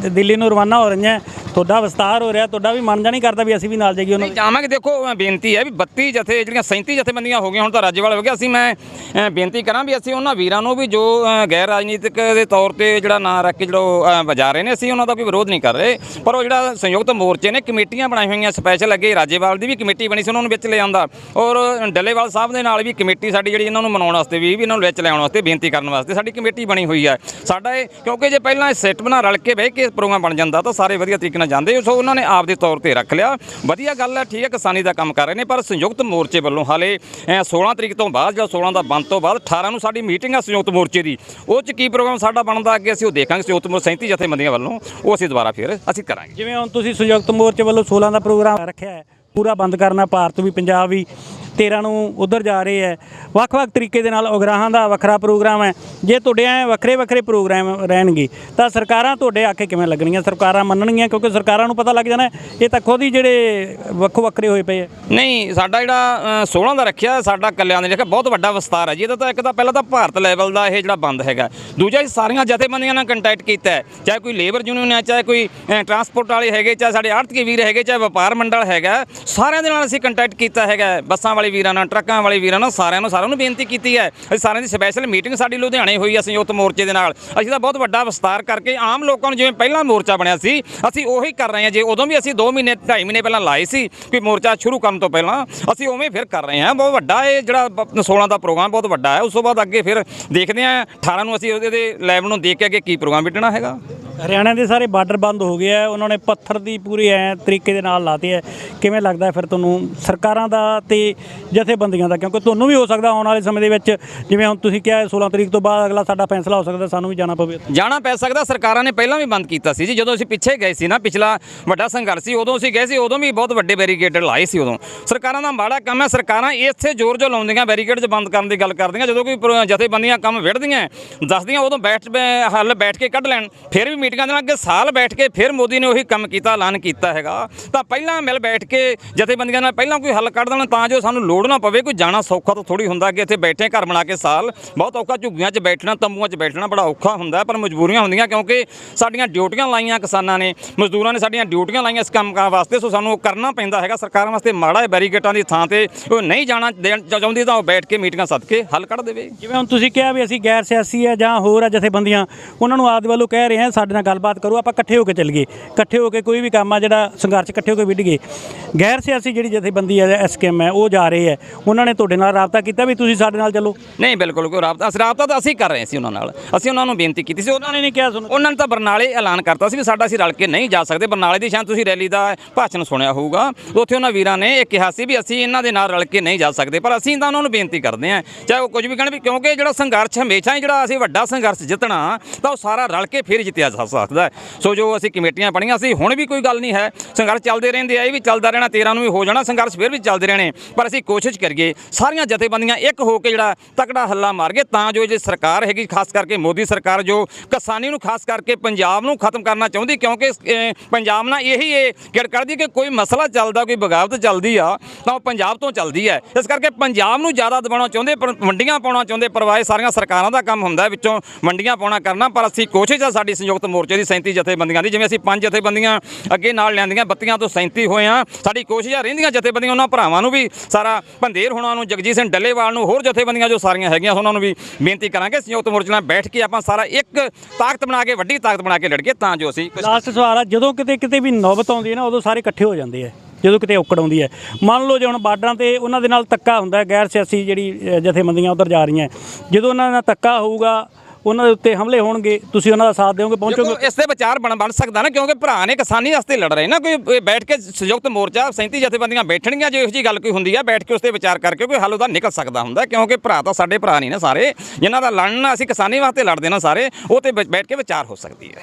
E: ਦ- ਦਿੱਲੀ ਨੂੰ ਰਵਾਨਾ ਹੋ ਰਹੀਆਂ ਤੁਹਾਡਾ ਵਿਸਤਾਰ ਹੋ ਰਿਹਾ ਤੁਹਾਡਾ ਵੀ ਮਨ ਜਾ ਨਹੀਂ ਕਰਦਾ ਵੀ ਅਸੀਂ ਵੀ ਨਾਲ ਜਾਈਏ ਉਹਨਾਂ
P: ਨਹੀਂ ਜਾਵਾਂਗੇ ਦੇਖੋ ਅ, ਬੇਨਤੀ ਹੈ ਵੀ 32 ਜਥੇ ਜਿਹੜੀਆਂ 37 ਜਥੇਬੰਦੀਆਂ ਹੋ ਗਈਆਂ ਹੁਣ ਤਾਂ ਰਾਜੇਵਾਲ ਹੋ ਗਿਆ ਅਸੀਂ ਮੈਂ ਅ, ਬੇਨਤੀ ਕਰਾਂ ਵੀ ਅਸੀਂ ਉਹਨਾਂ ਵੀਰਾਂ ਨੂੰ ਵੀ ਜੋ ਅ, ਗੈਰ ਰਾਜਨੀਤਿਕ ਦੇ ਤੌਰ ਤੇ ਜਿਹੜਾ ਨਾਂ ਰੱਖ ਕੇ ਜਿਹੜਾ ਅ, ਵਜਾ ਰਹੇ ਨੇ ਅਸੀਂ ਉਹਨਾਂ ਦਾ ਕੋਈ ਵਿਰੋਧ ਨਹੀਂ ਕਰ ਰਹੇ। ਪਰ ਉਹ ਜਿਹੜਾ ਸੰਯੁਕਤ ਮੋਰਚੇ ਨੇ ਕਮੇਟੀਆਂ ਬਣਾਈ ਹੋਈਆਂ ਸਪੈਸ਼ਲ ਅੱਗੇ ਰਾਜੇਵਾਲ ਦੀ ਵੀ ਕਮੇਟੀ ਬਣੀ ਸੀ ਉਹਨਾਂ ਨੂੰ ਵਿੱਚ ਲੈ ਆਂਦਾ। ਔਰ ਡੱਲੇਵਾਲ ਸਾਹਿਬ ਦੇ ਨਾਲ ਵੀ ਕਮੇਟੀ ਸਾਡੀ ਜਿਹੜੀ ਇਹਨਾਂ ਨੂੰ ਮਨਾਉਣ ਵਾਸਤੇ ਵੀ ਵੀ ਇਹਨਾਂ ਨੂੰ ਵਿੱਚ ਲੈ ਆਉਣ ਵਾਸਤੇ ਬੇਨਤੀ ਕਰਨ ਵਾਸਤੇ ਸਾਡੀ ਕਮੇਟੀ ਬਣੀ ਹੋਈ ਹੈ। ਸਾਡਾ ਇਹ ਕਿਉਂਕਿ ਜੇ ਪਹਿਲਾਂ ਇਹ ਸੈੱਟ ਬਣਾ ਰਲ ਕੇ ਬਹਿ ਕੇ ਪ੍ਰੋਗਰਾਮ ਬਣ ਜਾਂਦਾ ਤਾਂ ਸਾਰੇ ਵਧੀਆ ਤਰੀਕੇ ਨਾਲ ਜਾਂਦੇ ਸੋ। ਉਹਨਾਂ ਨੇ ਆਪਦੇ ਤੌਰ ਤੇ ਰੱਖ ਲਿਆ। ਵਧੀਆ ਗੱਲ ਹੈ ਠੀਕ ਹੈ ਕਿਸਾਨੀ ਦਾ ਕੰਮ ਕਰ ਰਹੇ ਨੇ ਪਰ ਸੰਯੁਕਤ ਮੋਰਚੇ ਵੱਲੋਂ ਹਾਲੇ ਅ, 16 ਤਰੀਕ ਤੋਂ ਬਾਅਦ ਜਾਂ 16 ਦਾ ਬੰਦ ਤੋਂ ਬਾਅਦ 18 ਨੂੰ ਸਾਡੀ ਮੀਟਿੰਗ ਆ ਸੰਯੁਕਤ ਮੋਰਚੇ ਦੀ। ਉਹ ਚ ਕੀ ਪ੍ਰੋਗਰਾਮ ਸਾਡਾ ਬਣਦਾ ਅੱਗੇ ਅਸੀਂ ਉਹ ਦੇਖਾਂਗੇ। ਸੰਯੁਕਤ ਮੋਰਚੇ 37 ਜਥੇਬੰਦੀਆਂ ਵੱਲੋਂ ਉਹ ਅਸੀਂ ਦੁਬਾਰਾ ਫਿਰ ਅਸੀਂ ਕਰਾਂਗੇ।
E: ਜਿਵੇਂ ਹੁਣ ਤੁਸੀਂ ਸੰਯੁਕਤ ਮੋਰਚੇ ਵੱਲੋਂ 16 ਦਾ ਪ੍ਰੋਗਰਾਮ ਰੱਖਿਆ ਹੈ ਪੂਰਾ ਬੰਦ ਕਰਨਾ ਭਾਰਤ ਵੀ ਪੰਜਾਬ ਵੀ 13 ਨੂੰ ਉਧਰ ਜਾ ਰਹੇ ਹੈ। ਵੱਖ-ਵੱਖ ਤਰੀਕੇ ਦੇ ਨਾਲ ਉਗਰਾਹਾਂ ਦਾ ਵੱਖਰਾ ਪ੍ਰੋਗਰਾਮ ਹੈ। ਜੇ ਤੁਹਾਡੇ ਐ ਵੱਖਰੇ ਵੱਖਰੇ ਪ੍ਰੋਗਰਾਮ ਰਹਿਣਗੇ ਤਾਂ ਸਰਕਾਰਾਂ ਤੁਹਾਡੇ ਆਖੇ ਕਿਵੇਂ ਲੱਗਣਗੀਆਂ? ਸਰਕਾਰਾਂ ਮੰਨਣਗੀਆਂ ਕਿਉਂਕਿ ਸਰਕਾਰਾਂ ਨੂੰ ਪਤਾ ਲੱਗ ਜਾਣਾ ਇਹ ਤਾਂ ਖੁਦ ਹੀ ਜਿਹੜੇ ਵੱਖੋ ਵੱਖਰੇ ਹੋਏ ਪਏ ਹੈ।
P: ਨਹੀਂ ਸਾਡਾ ਜਿਹੜਾ ਅ, 16 ਦਾ ਰੱਖਿਆ ਸਾਡਾ ਕੱਲਿਆਂ ਦੇ ਰੱਖਿਆ ਬਹੁਤ ਵੱਡਾ ਵਿਸਤਾਰ ਹੈ ਜੀ। ਇਹਦਾ ਤਾਂ ਇੱਕ ਤਾਂ ਪਹਿਲਾਂ ਤਾਂ ਭਾਰਤ ਲੈਵਲ ਦਾ ਇਹ ਜਿਹੜਾ ਬੰਦ ਹੈਗਾ। ਦੂਜਾ ਇਹ ਸਾਰੀਆਂ ਜਥੇਬੰਦੀਆਂ ਨਾਲ ਕੰਟੈਕਟ ਕੀਤਾ ਹੈ। ਚਾਹੇ ਕੋਈ ਲੇਬਰ ਯੂਨੀਅਨ ਹੈ ਚਾਹੇ ਕੋਈ ਟਰਾਂਸਪੋਰਟ ਵਾਲੇ ਹੈਗੇ ਚਾਹੇ ਸਾਡੇ ਆੜਤਕੀ ਵੀਰ ਹੈਗੇ ਚਾਹੇ ਵਪਾਰ ਮੰਡਲ ਹੈਗਾ ਸਾਰਿਆਂ ਦੇ ਨਾਲ ਅਸੀਂ ਕੰਟੈਕਟ ਕੀਤਾ ਹੈਗਾ ਬੱਸਾਂ ਵਾਲੇ ਵੀਰਾਂ ਨਾਲ, ਟਰੱਕਾਂ ਵਾਲੇ ਵੀਰਾਂ ਨਾਲ ਸਾਰਿਆਂ ਨੂੰ ਸਾਰਿਆਂ ਨੂੰ ਬੇਨਤੀ ਕੀਤੀ ਹੈ। ਅਸੀਂ ਸਾਰਿਆਂ ਦੀ ਸਪੈਸ਼ਲ ਮੀਟਿੰਗ ਸਾਡੀ ਲੁਧਿਆਣੇ ਹੋਈ ਹੈ ਸੰਯੁਕਤ ਮੋਰਚੇ ਦੇ ਨਾਲ। ਅਸੀਂ ਤਾਂ ਬਹੁਤ ਵੱਡਾ ਵਿਸਤਾਰ ਕਰਕੇ ਆਮ ਲੋਕਾਂ ਨੂੰ ਜਿਵੇਂ ਪਹਿਲਾਂ ਮੋਰਚਾ ਬਣਿਆ ਸੀ, ਅਸੀਂ ਉਹੀ ਕਰ ਰਹੇ ਹਾਂ। ਜੇ ਉਦੋਂ ਵੀ ਅਸੀਂ 2 ਮਹੀਨੇ 2.5 ਮਹੀਨੇ ਪਹਿਲਾਂ ਲਾਏ ਸੀ ਕਿ ਮੋਰਚਾ ਸ਼ੁਰੂ ਕਰਨ ਤੋਂ ਪਹਿਲਾਂ, ਅਸੀਂ ਉਵੇਂ ਫਿਰ ਕਰ ਰਹੇ ਹਾਂ। ਬਹੁਤ ਵੱਡਾ ਇਹ ਜਿਹੜਾ ਬ- 16 ਦਾ ਪ੍ਰੋਗਰਾਮ ਬਹੁਤ ਵੱਡਾ ਹੈ। ਉਸ ਤੋਂ ਬਾਅਦ ਅੱਗੇ ਫਿਰ ਦੇਖਦੇ ਹਾਂ 18 ਨੂੰ ਅਸੀਂ ਉਹਦੇ ਦੇ ਲੈਵਲ ਨੂੰ ਦੇਖ ਕੇ ਅੱਗੇ ਕੀ ਪ੍ਰੋਗਰਾਮ ਵਿੱਢਣਾ ਹੈਗਾ।
E: ਹਰਿਆਣਾ ਦੇ ਸਾਰੇ ਬਾਰਡਰ ਬੰਦ ਹੋ ਗਏ ਆ, ਉਹਨਾਂ ਨੇ ਪੱਥਰ ਦੀ ਪੂਰੀ ਐ ਤਰੀਕੇ ਦੇ ਨਾਲ ਲਾਤੇ ਐ ਕਿਵੇਂ ਲੱਗਦਾ ਫਿਰ ਤੁਹਾਨੂੰ ਸਰਕਾਰਾਂ ਦਾ ਤੇ ਜਥੇਬੰਦੀਆਂ ਦਾ? ਕਿਉਂਕਿ ਤੁਹਾਨੂੰ ਵੀ ਹੋ ਸਕਦਾ ਆਉਣ ਵਾਲੇ ਸਮੇਂ ਦੇ ਵਿੱਚ, ਜਿਵੇਂ ਹੁਣ ਤੁਸੀਂ ਕਿਹਾ 16 ਤਰੀਕ ਤੋਂ ਬਾਅਦ ਅਗਲਾ ਸਾਡਾ ਫੈਸਲਾ ਹੋ ਸਕਦਾ, ਸਾਨੂੰ ਵੀ ਜਾਣਾ ਪਵੇ
P: ਜਾਣਾ ਪੈ ਸਕਦਾ, ਸਰਕਾਰਾਂ ਨੇ ਪਹਿਲਾਂ ਵੀ ਬੰਦ ਕੀਤਾ ਸੀ ਜੀ। ਜਦੋਂ ਅਸੀਂ ਪਿੱਛੇ ਗਏ ਸੀ ਨਾ, ਪਿਛਲਾ ਵੱਡਾ ਸੰਘਰਸ਼ ਸੀ, ਉਦੋਂ ਅਸੀਂ ਗਏ ਸੀ, ਉਦੋਂ ਵੀ ਬਹੁਤ ਵੱਡੇ ਬੈਰੀਕੇਡ ਲਾਏ ਸੀ ਉਦੋਂ। ਸਰਕਾਰਾਂ ਦਾ ਮਾੜਾ ਕੰਮ ਹੈ, ਸਰਕਾਰਾਂ ਇੱਥੇ ਜ਼ੋਰ ਜੋ ਲਾਉਂਦੀਆਂ, ਬੈਰੀਕੇਡ 'ਚ ਬੰਦ ਕਰਨ ਦੀ ਗੱਲ ਕਰਦੀਆਂ। ਜਦੋਂ ਕੋਈ ਜਥੇਬੰਦੀਆਂ ਕੰਮ ਵਿੜਦੀਆਂ ਦੱਸਦੀਆਂ, ਉਦੋਂ ਬੈਠ, ਬੈ- ਹੱਲ ਬੈਠ ਕੇ ਕੱਢ ਲੈਣ, ਫਿਰ ਵੀ ਮੀਟਿੰਗਾਂ ਦੇ ਨਾਲ ਅੱਗੇ ਸਾਲ ਬੈਠ ਕੇ ਫਿਰ ਮੋਦੀ ਨੇ ਉਹੀ ਕੰਮ ਕੀਤਾ, ਐਲਾਨ ਕੀਤਾ ਹੈਗਾ। ਤਾਂ ਪਹਿਲਾਂ ਮਿਲ ਬੈਠ ਕੇ ਜਥੇਬੰਦੀਆਂ ਨਾਲ ਪਹਿਲਾਂ ਕੋਈ ਹੱਲ ਕੱਢ ਦੇਣ ਤਾਂ ਜੋ ਸਾਨੂੰ ਲੋੜ ਨਾ ਪਵੇ, ਕੋਈ ਜਾਣਾ ਸੌਖਾ ਤਾਂ ਥੋੜੀ ਹੁੰਦਾ ਕਿ ਇੱਥੇ ਬੈਠੇ ਘਰ ਬਣਾ ਕੇ ਸਾਲ। ਬਹੁਤ ਔਖਾ ਝੁੱਗੀਆਂ 'ਚ ਬੈਠਣਾ, ਤੰਬੂਆਂ 'ਚ ਬੈਠਣਾ ਬੜਾ ਔਖਾ ਹੁੰਦਾ, ਪਰ ਮਜਬੂਰੀਆਂ ਹੁੰਦੀਆਂ ਕਿਉਂਕਿ ਸਾਡੀਆਂ ਡਿਊਟੀਆਂ ਲਾਈਆਂ ਕਿਸਾਨਾਂ ਨੇ, ਮਜ਼ਦੂਰਾਂ ਨੇ ਸਾਡੀਆਂ ਡਿਊਟੀਆਂ ਲਾਈਆਂ ਇਸ ਕੰਮ ਕਰਨ ਵਾਸਤੇ, ਸੋ ਸਾਨੂੰ ਉਹ ਕਰਨਾ ਪੈਂਦਾ ਹੈਗਾ। ਸਰਕਾਰਾਂ ਵਾਸਤੇ ਮਾੜਾ ਹੈ ਬੈਰੀਕੇਟਾਂ ਦੀ ਥਾਂ ਤੇ ਉਹ ਨਹੀਂ ਜਾਣਾ ਦੇਣ ਚਾਹੁੰਦੀ ਤਾਂ ਉਹ ਬੈਠ ਕੇ ਮੀਟਿੰਗਾਂ ਸੱਦ ਕੇ ਹੱਲ ਕੱਢ ਦੇਵੇ।
E: ਜਿਵੇਂ ਹੁਣ ਤੁਸੀਂ ਕਿਹਾ ਵੀ ਅਸੀਂ ਗੈਰ ਸਿਆਸੀ ਹੈ ਜਾਂ ਹੋਰ ਹੈ ਜਥੇਬੰਦੀਆਂ, ਉਹਨਾਂ ਨੂੰ ਆਦ ਵੱਲੋਂ ਕਹਿ ਰਹੇ ਹਾਂ, ਸਾਡੇ ਨਾਲ ਗੱਲਬਾਤ ਕਰੋ ਆਪਾਂ ਇਕੱਠੇ ਹੋ ਕੇ ਚੱਲੀਏ। ਇਕੱਠੇ ਹੋ ਕੇ ਕੋਈ ਵੀ ਕੰਮ ਆ ਜਿਹੜਾ ਸੰਘਰਸ਼ ਇਕੱਠੇ ਹੋ ਕੇ ਵਿੱਢੀਏ ਗੈਰ ਸਿਆਸੀ ਜਿਹੜੀ ਜਥੇਬੰਦੀ ਹੈ ਐਸਕੇਐਮ ਹੈ ਉਹ ਜਾ ਰਹੇ ਹੈ। ਉਹਨਾਂ ਨੇ ਤੁਹਾਡੇ ਨਾਲ ਰਾਬਤਾ ਕੀਤਾ ਵੀ ਤੁਸੀਂ ਸਾਡੇ ਨਾਲ ਚੱਲੋ?
P: ਨਹੀਂ ਬਿਲਕੁਲ ਕੋਈ ਰਾਬਤਾ ਅਸੀਂ ਰਾਬਤਾ ਤਾਂ ਅਸੀਂ ਕਰ ਰਹੇ ਸੀ ਉਹਨਾਂ ਨਾਲ। ਅਸੀਂ ਉਹਨਾਂ ਨੂੰ ਬੇਨਤੀ ਕੀਤੀ ਸੀ। ਉਹਨਾਂ
E: ਨੇ ਨਹੀਂ ਕਿਹਾ ਤੁਹਾਨੂੰ?
P: ਉਹਨਾਂ ਨੇ ਤਾਂ ਬਰਨਾਲੇ ਐਲਾਨ ਕਰਤਾ ਸੀ ਵੀ ਸਾਡਾ ਅਸੀਂ ਰਲ ਕੇ ਨਹੀਂ ਜਾ ਸਕਦੇ। ਬਰਨਾਲੇ ਦੀ ਸ਼ਾਨ ਤੁਸੀਂ ਰੈਲੀ ਦਾ ਭਾਸ਼ਣ ਸੁਣਿਆ ਹੋਊਗਾ। ਉੱਥੇ ਉਹਨਾਂ ਵੀਰਾਂ ਨੇ ਇਹ ਕਿਹਾ ਸੀ ਵੀ ਅਸੀਂ ਇਹਨਾਂ ਦੇ ਨਾਲ ਰਲ ਕੇ ਨਹੀਂ ਜਾ ਸਕਦੇ ਪਰ ਅਸੀਂ ਤਾਂ ਉਹਨਾਂ ਨੂੰ ਬੇਨਤੀ ਕਰਦੇ ਹਾਂ। ਚਾਹੇ ਉਹ ਕੁਝ ਵੀ ਕਹਿਣ ਵੀ ਕਿਉਂਕਿ ਜਿਹੜਾ ਸੰਘਰਸ਼ ਹਮੇਸ਼ਾ ਹੀ ਜਿਹੜਾ ਅਸੀਂ ਵੱਡਾ ਸੰਘਰਸ਼ ਜਿੱਤਣਾ ਤਾਂ ਉਹ ਸਾਰਾ ਰਲ ਕੇ ਫਿਰ ਜਿੱਤਿਆ ਜਾ ਸਕਦਾ ਹੈ। ਸੋ ਜੋ ਅਸੀਂ ਕਮੇਟੀਆਂ ਬਣੀਆਂ ਸੀ, ਹੁਣ ਵੀ ਕੋਈ ਗੱਲ ਨਹੀਂ ਹੈ। ਸੰਘਰਸ਼ ਚੱਲਦੇ ਰਹਿੰਦੇ ਆ, ਇਹ ਵੀ ਚੱਲਦਾ ਰਹਿਣਾ 13 ਨੂੰ ਵੀ ਹੋ ਜਾਣਾ, ਸੰਘਰਸ਼ ਫਿਰ ਵੀ ਚੱਲਦੇ ਰਹਿਣੇ। ਪਰ ਅਸੀਂ ਕੋਸ਼ਿਸ਼ ਕਰੀਏ, ਸਾਰੀਆਂ ਜਥੇਬੰਦੀਆਂ ਇੱਕ ਹੋ ਕੇ ਜਿਹੜਾ ਤਕੜਾ ਹੱਲਾ ਮਾਰ ਗਏ ਤਾਂ ਜੋ ਜੇ ਸਰਕਾਰ ਹੈਗੀ, ਖਾਸ ਕਰਕੇ ਮੋਦੀ ਸਰਕਾਰ, ਜੋ ਕਿਸਾਨੀ ਨੂੰ, ਖਾਸ ਕਰਕੇ ਪੰਜਾਬ ਨੂੰ ਖਤਮ ਕਰਨਾ ਚਾਹੁੰਦੀ, ਕਿਉਂਕਿ ਪੰਜਾਬ ਨਾਲ ਇਹੀ ਇਹ ਕਿੜ ਕਰਦੀ ਕਿ ਕੋਈ ਮਸਲਾ ਚੱਲਦਾ, ਕੋਈ ਬਗਾਵਤ ਚੱਲਦੀ ਆ, ਤਾਂ ਉਹ ਪੰਜਾਬ ਤੋਂ ਚੱਲਦੀ ਹੈ। ਇਸ ਕਰਕੇ ਪੰਜਾਬ ਨੂੰ ਜ਼ਿਆਦਾ ਦਬਾਉਣਾ ਚਾਹੁੰਦੇ, ਪਰ ਵੰਡੀਆਂ ਪਾਉਣਾ ਚਾਹੁੰਦੇ ਪਰਵਾਏ ਸਾਰੀਆਂ ਸਰਕਾਰਾਂ ਦਾ ਕੰਮ ਹੁੰਦਾ ਵਿੱਚੋਂ ਵੰਡੀਆਂ ਪਾਉਣਾ ਕਰਨਾ, ਪਰ ਅਸੀਂ ਕੋਸ਼ਿਸ਼ ਆ ਸਾਡੀ ਸੰਯੁਕਤ ਮੋਰਚੇ ਦੀ 37 ਜਥੇਬੰਦੀਆਂ ਦੀ, ਜਿਵੇਂ ਅਸੀਂ ਪੰਜ ਜਥੇਬੰਦੀਆਂ ਅੱਗੇ ਨਾਲ ਲਿਆਂਦੀਆਂ, ਬੱਤੀਆਂ ਤੋਂ 37 ਹੋਏ ਆ ਸਾਡੀ ਕੋਸ਼ਿਸ਼ ਆ ਰਹਿੰਦੀਆਂ ਜਥੇਬੰਦੀਆਂ, ਉਹਨਾਂ ਭਰਾਵਾਂ ਨੂੰ ਵੀ, ਸਾਰਾ ਭੰਦੇਰ ਹੋਣਾ ਨੂੰ, ਜਗਜੀਤ ਸਿੰਘ ਡੱਲੇਵਾਲ ਨੂੰ, ਹੋਰ ਜਥੇਬੰਦੀਆਂ ਜੋ ਸਾਰੀਆਂ ਹੈਗੀਆਂ, ਉਹਨਾਂ ਨੂੰ ਵੀ ਬੇਨਤੀ ਕਰਾਂਗੇ, ਸੰਯੁਕਤ ਮੋਰਚੇ ਨਾਲ ਬੈਠ ਕੇ ਆਪਾਂ ਸਾਰਾ ਇੱਕ ਤਾਕਤ ਬਣਾ ਕੇ, ਵੱਡੀ ਤਾਕਤ ਬਣਾ ਕੇ ਲੜੀਏ, ਤਾਂ ਜੋ ਅਸੀਂ
E: ਲਾਸਟ ਸਵਾਲ ਆ, ਜਦੋਂ ਕਿਤੇ ਕਿਤੇ ਵੀ ਨੌਬਤ ਆਉਂਦੀ ਹੈ ਨਾ, ਉਦੋਂ ਸਾਰੇ ਇਕੱਠੇ ਹੋ ਜਾਂਦੇ ਆ, ਜਦੋਂ ਕਿਤੇ ਔਕੜ ਆਉਂਦੀ ਹੈ। ਮੰਨ ਲਓ ਜੇ ਹੁਣ ਬਾਰਡਰਾਂ ਤੇ ਉਹਨਾਂ ਦੇ ਨਾਲ ਤੱਕਾ ਹੁੰਦਾ ਗੈਰ ਸਿਆਸੀ ਜਿਹੜੀ ਜਥੇਬੰਦੀਆਂ ਉਧਰ ਜਾ ਰਹੀਆਂ, ਜਦੋਂ ਉਹਨਾਂ ਨਾਲ ਤੱਕਾ ਹੋਊਗਾ ਉਹਨਾਂ ਦੇ ਉੱਤੇ ਹਮਲੇ ਹੋਣਗੇ ਤੁਸੀਂ ਉਹਨਾਂ ਦਾ ਸਾਥ ਦਿਓਗੇ ਪਹੁੰਚੋਗੇ?
P: ਇਸ ਤੇ ਵਿਚਾਰ ਬਣ ਬਣ ਸਕਦਾ ਨਾ ਕਿਉਂਕਿ ਭਰਾ ਨੇ ਕਿਸਾਨੀ ਵਾਸਤੇ ਲੜ ਰਹੇ ਨਾ ਕੋਈ ਬੈਠ ਕੇ ਸੰਯੁਕਤ ਮੋਰਚਾ 37 ਜਥੇਬੰਦੀਆਂ ਬੈਠਣਗੀਆਂ ਜੇ ਇਹੋ ਜੀ ਗੱਲ ਕੋਈ ਹੁੰਦੀ ਆ ਬੈਠ ਕੇ ਉਸ ਤੇ ਵਿਚਾਰ ਕਰਕੇ ਕੋਈ ਹੱਲ ਉਹਦਾ ਨਿਕਲ ਸਕਦਾ ਹੁੰਦਾ ਕਿਉਂਕਿ ਭਰਾ ਤਾਂ ਸਾਡੇ ਭਰਾ ਨਹੀਂ ਨਾ ਸਾਰੇ ਜਿਨ੍ਹਾਂ ਦਾ ਲੜਨਾ ਅਸੀਂ ਕਿਸਾਨੀ ਵਾਸਤੇ ਲੜਦੇ ਨਾ ਸਾਰੇ ਉਹ ਤੇ ਬੈਠ ਕੇ ਵਿਚਾਰ ਹੋ ਸਕਦੀ ਹੈ।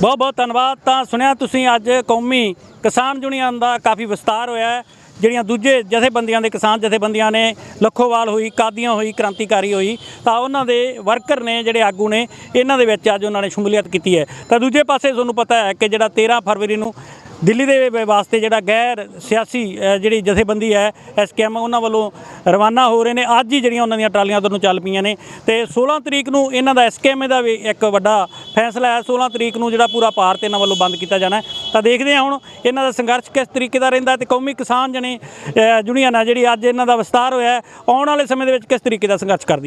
E: ਬਹੁਤ ਬਹੁਤ ਧੰਨਵਾਦ। ਤਾਂ ਸੁਣਿਆ ਤੁਸੀਂ ਅੱਜ ਕੌਮੀ ਕਿਸਾਨ ਯੂਨੀਅਨ ਦਾ ਕਾਫੀ ਵਿਸਤਾਰ ਹੋਇਆ ਹੈ। ਜਿਹੜੀਆਂ ਦੂਜੇ ਜਥੇਬੰਦੀਆਂ ਦੇ ਕਿਸਾਨ ਜਥੇਬੰਦੀਆਂ ਨੇ ਲੱਖੋਵਾਲ ਹੋਈ, ਕਾਦੀਆਂ ਹੋਈ, ਕ੍ਰਾਂਤੀਕਾਰੀ ਹੋਈ, ਤਾਂ ਉਹਨਾਂ ਦੇ ਵਰਕਰ ਨੇ ਜਿਹੜੇ ਆਗੂ ਨੇ, ਇਹਨਾਂ ਦੇ ਵਿੱਚ ਅੱਜ ਉਹਨਾਂ ਨੇ ਸ਼ਮੂਲੀਅਤ ਕੀਤੀ ਹੈ। ਤਾਂ ਦੂਜੇ ਪਾਸੇ ਤੁਹਾਨੂੰ ਪਤਾ ਹੈ ਕਿ ਜਿਹੜਾ 13 ਫਰਵਰੀ ਨੂੰ ਦਿੱਲੀ ਦੇ ਵਾਸਤੇ ਜਿਹੜਾ ਗੈਰ ਸਿਆਸੀ ਜਿਹੜੀ ਜਥੇਬੰਦੀ ਹੈ ਐਸਕੇਐਮ ਉਹਨਾਂ ਵੱਲੋਂ ਰਵਾਨਾ ਹੋ ਰਹੇ ਨੇ। ਅੱਜ ਹੀ ਜਿਹੜੀਆਂ ਉਹਨਾਂ ਦੀਆਂ ਟਰਾਲੀਆਂ ਉਧਰ ਚੱਲ ਪਈਆਂ ਨੇ। ਤੇ 16 ਤਰੀਕ ਨੂੰ ਇਹਨਾਂ ਦਾ ਐਸਕੇਐਮ ਦਾ ਵੀ ਇੱਕ ਵੱਡਾ ਫੈਸਲਾ ਹੈ। 16 ਤਰੀਕ ਨੂੰ ਜਿਹੜਾ ਪੂਰਾ ਭਾਰਤ ਇਹਨਾਂ ਵੱਲੋਂ ਬੰਦ ਕੀਤਾ ਜਾਣਾ ਤਾਂ ਦੇਖਦੇ ਹਾਂ ਹੁਣ ਇਹਨਾਂ ਦਾ ਸੰਘਰਸ਼ ਕਿਸ ਤਰੀਕੇ ਦਾ ਰਹਿੰਦਾ ਤੇ ਕੌਮੀ ਕਿਸਾਨ ਜਣੇ ਯੂਨੀਅਨ ਆ ਜਿਹੜੀ ਅੱਜ ਇਹਨਾਂ ਦਾ ਵਿਸਤਾਰ ਹੋਇਆ ਆਉਣ ਵਾਲੇ ਸਮੇਂ ਦੇ ਵਿੱਚ ਕਿਸ ਤਰੀਕੇ ਦਾ ਸੰਘਰਸ਼ ਕਰਦੀ ਹੈ।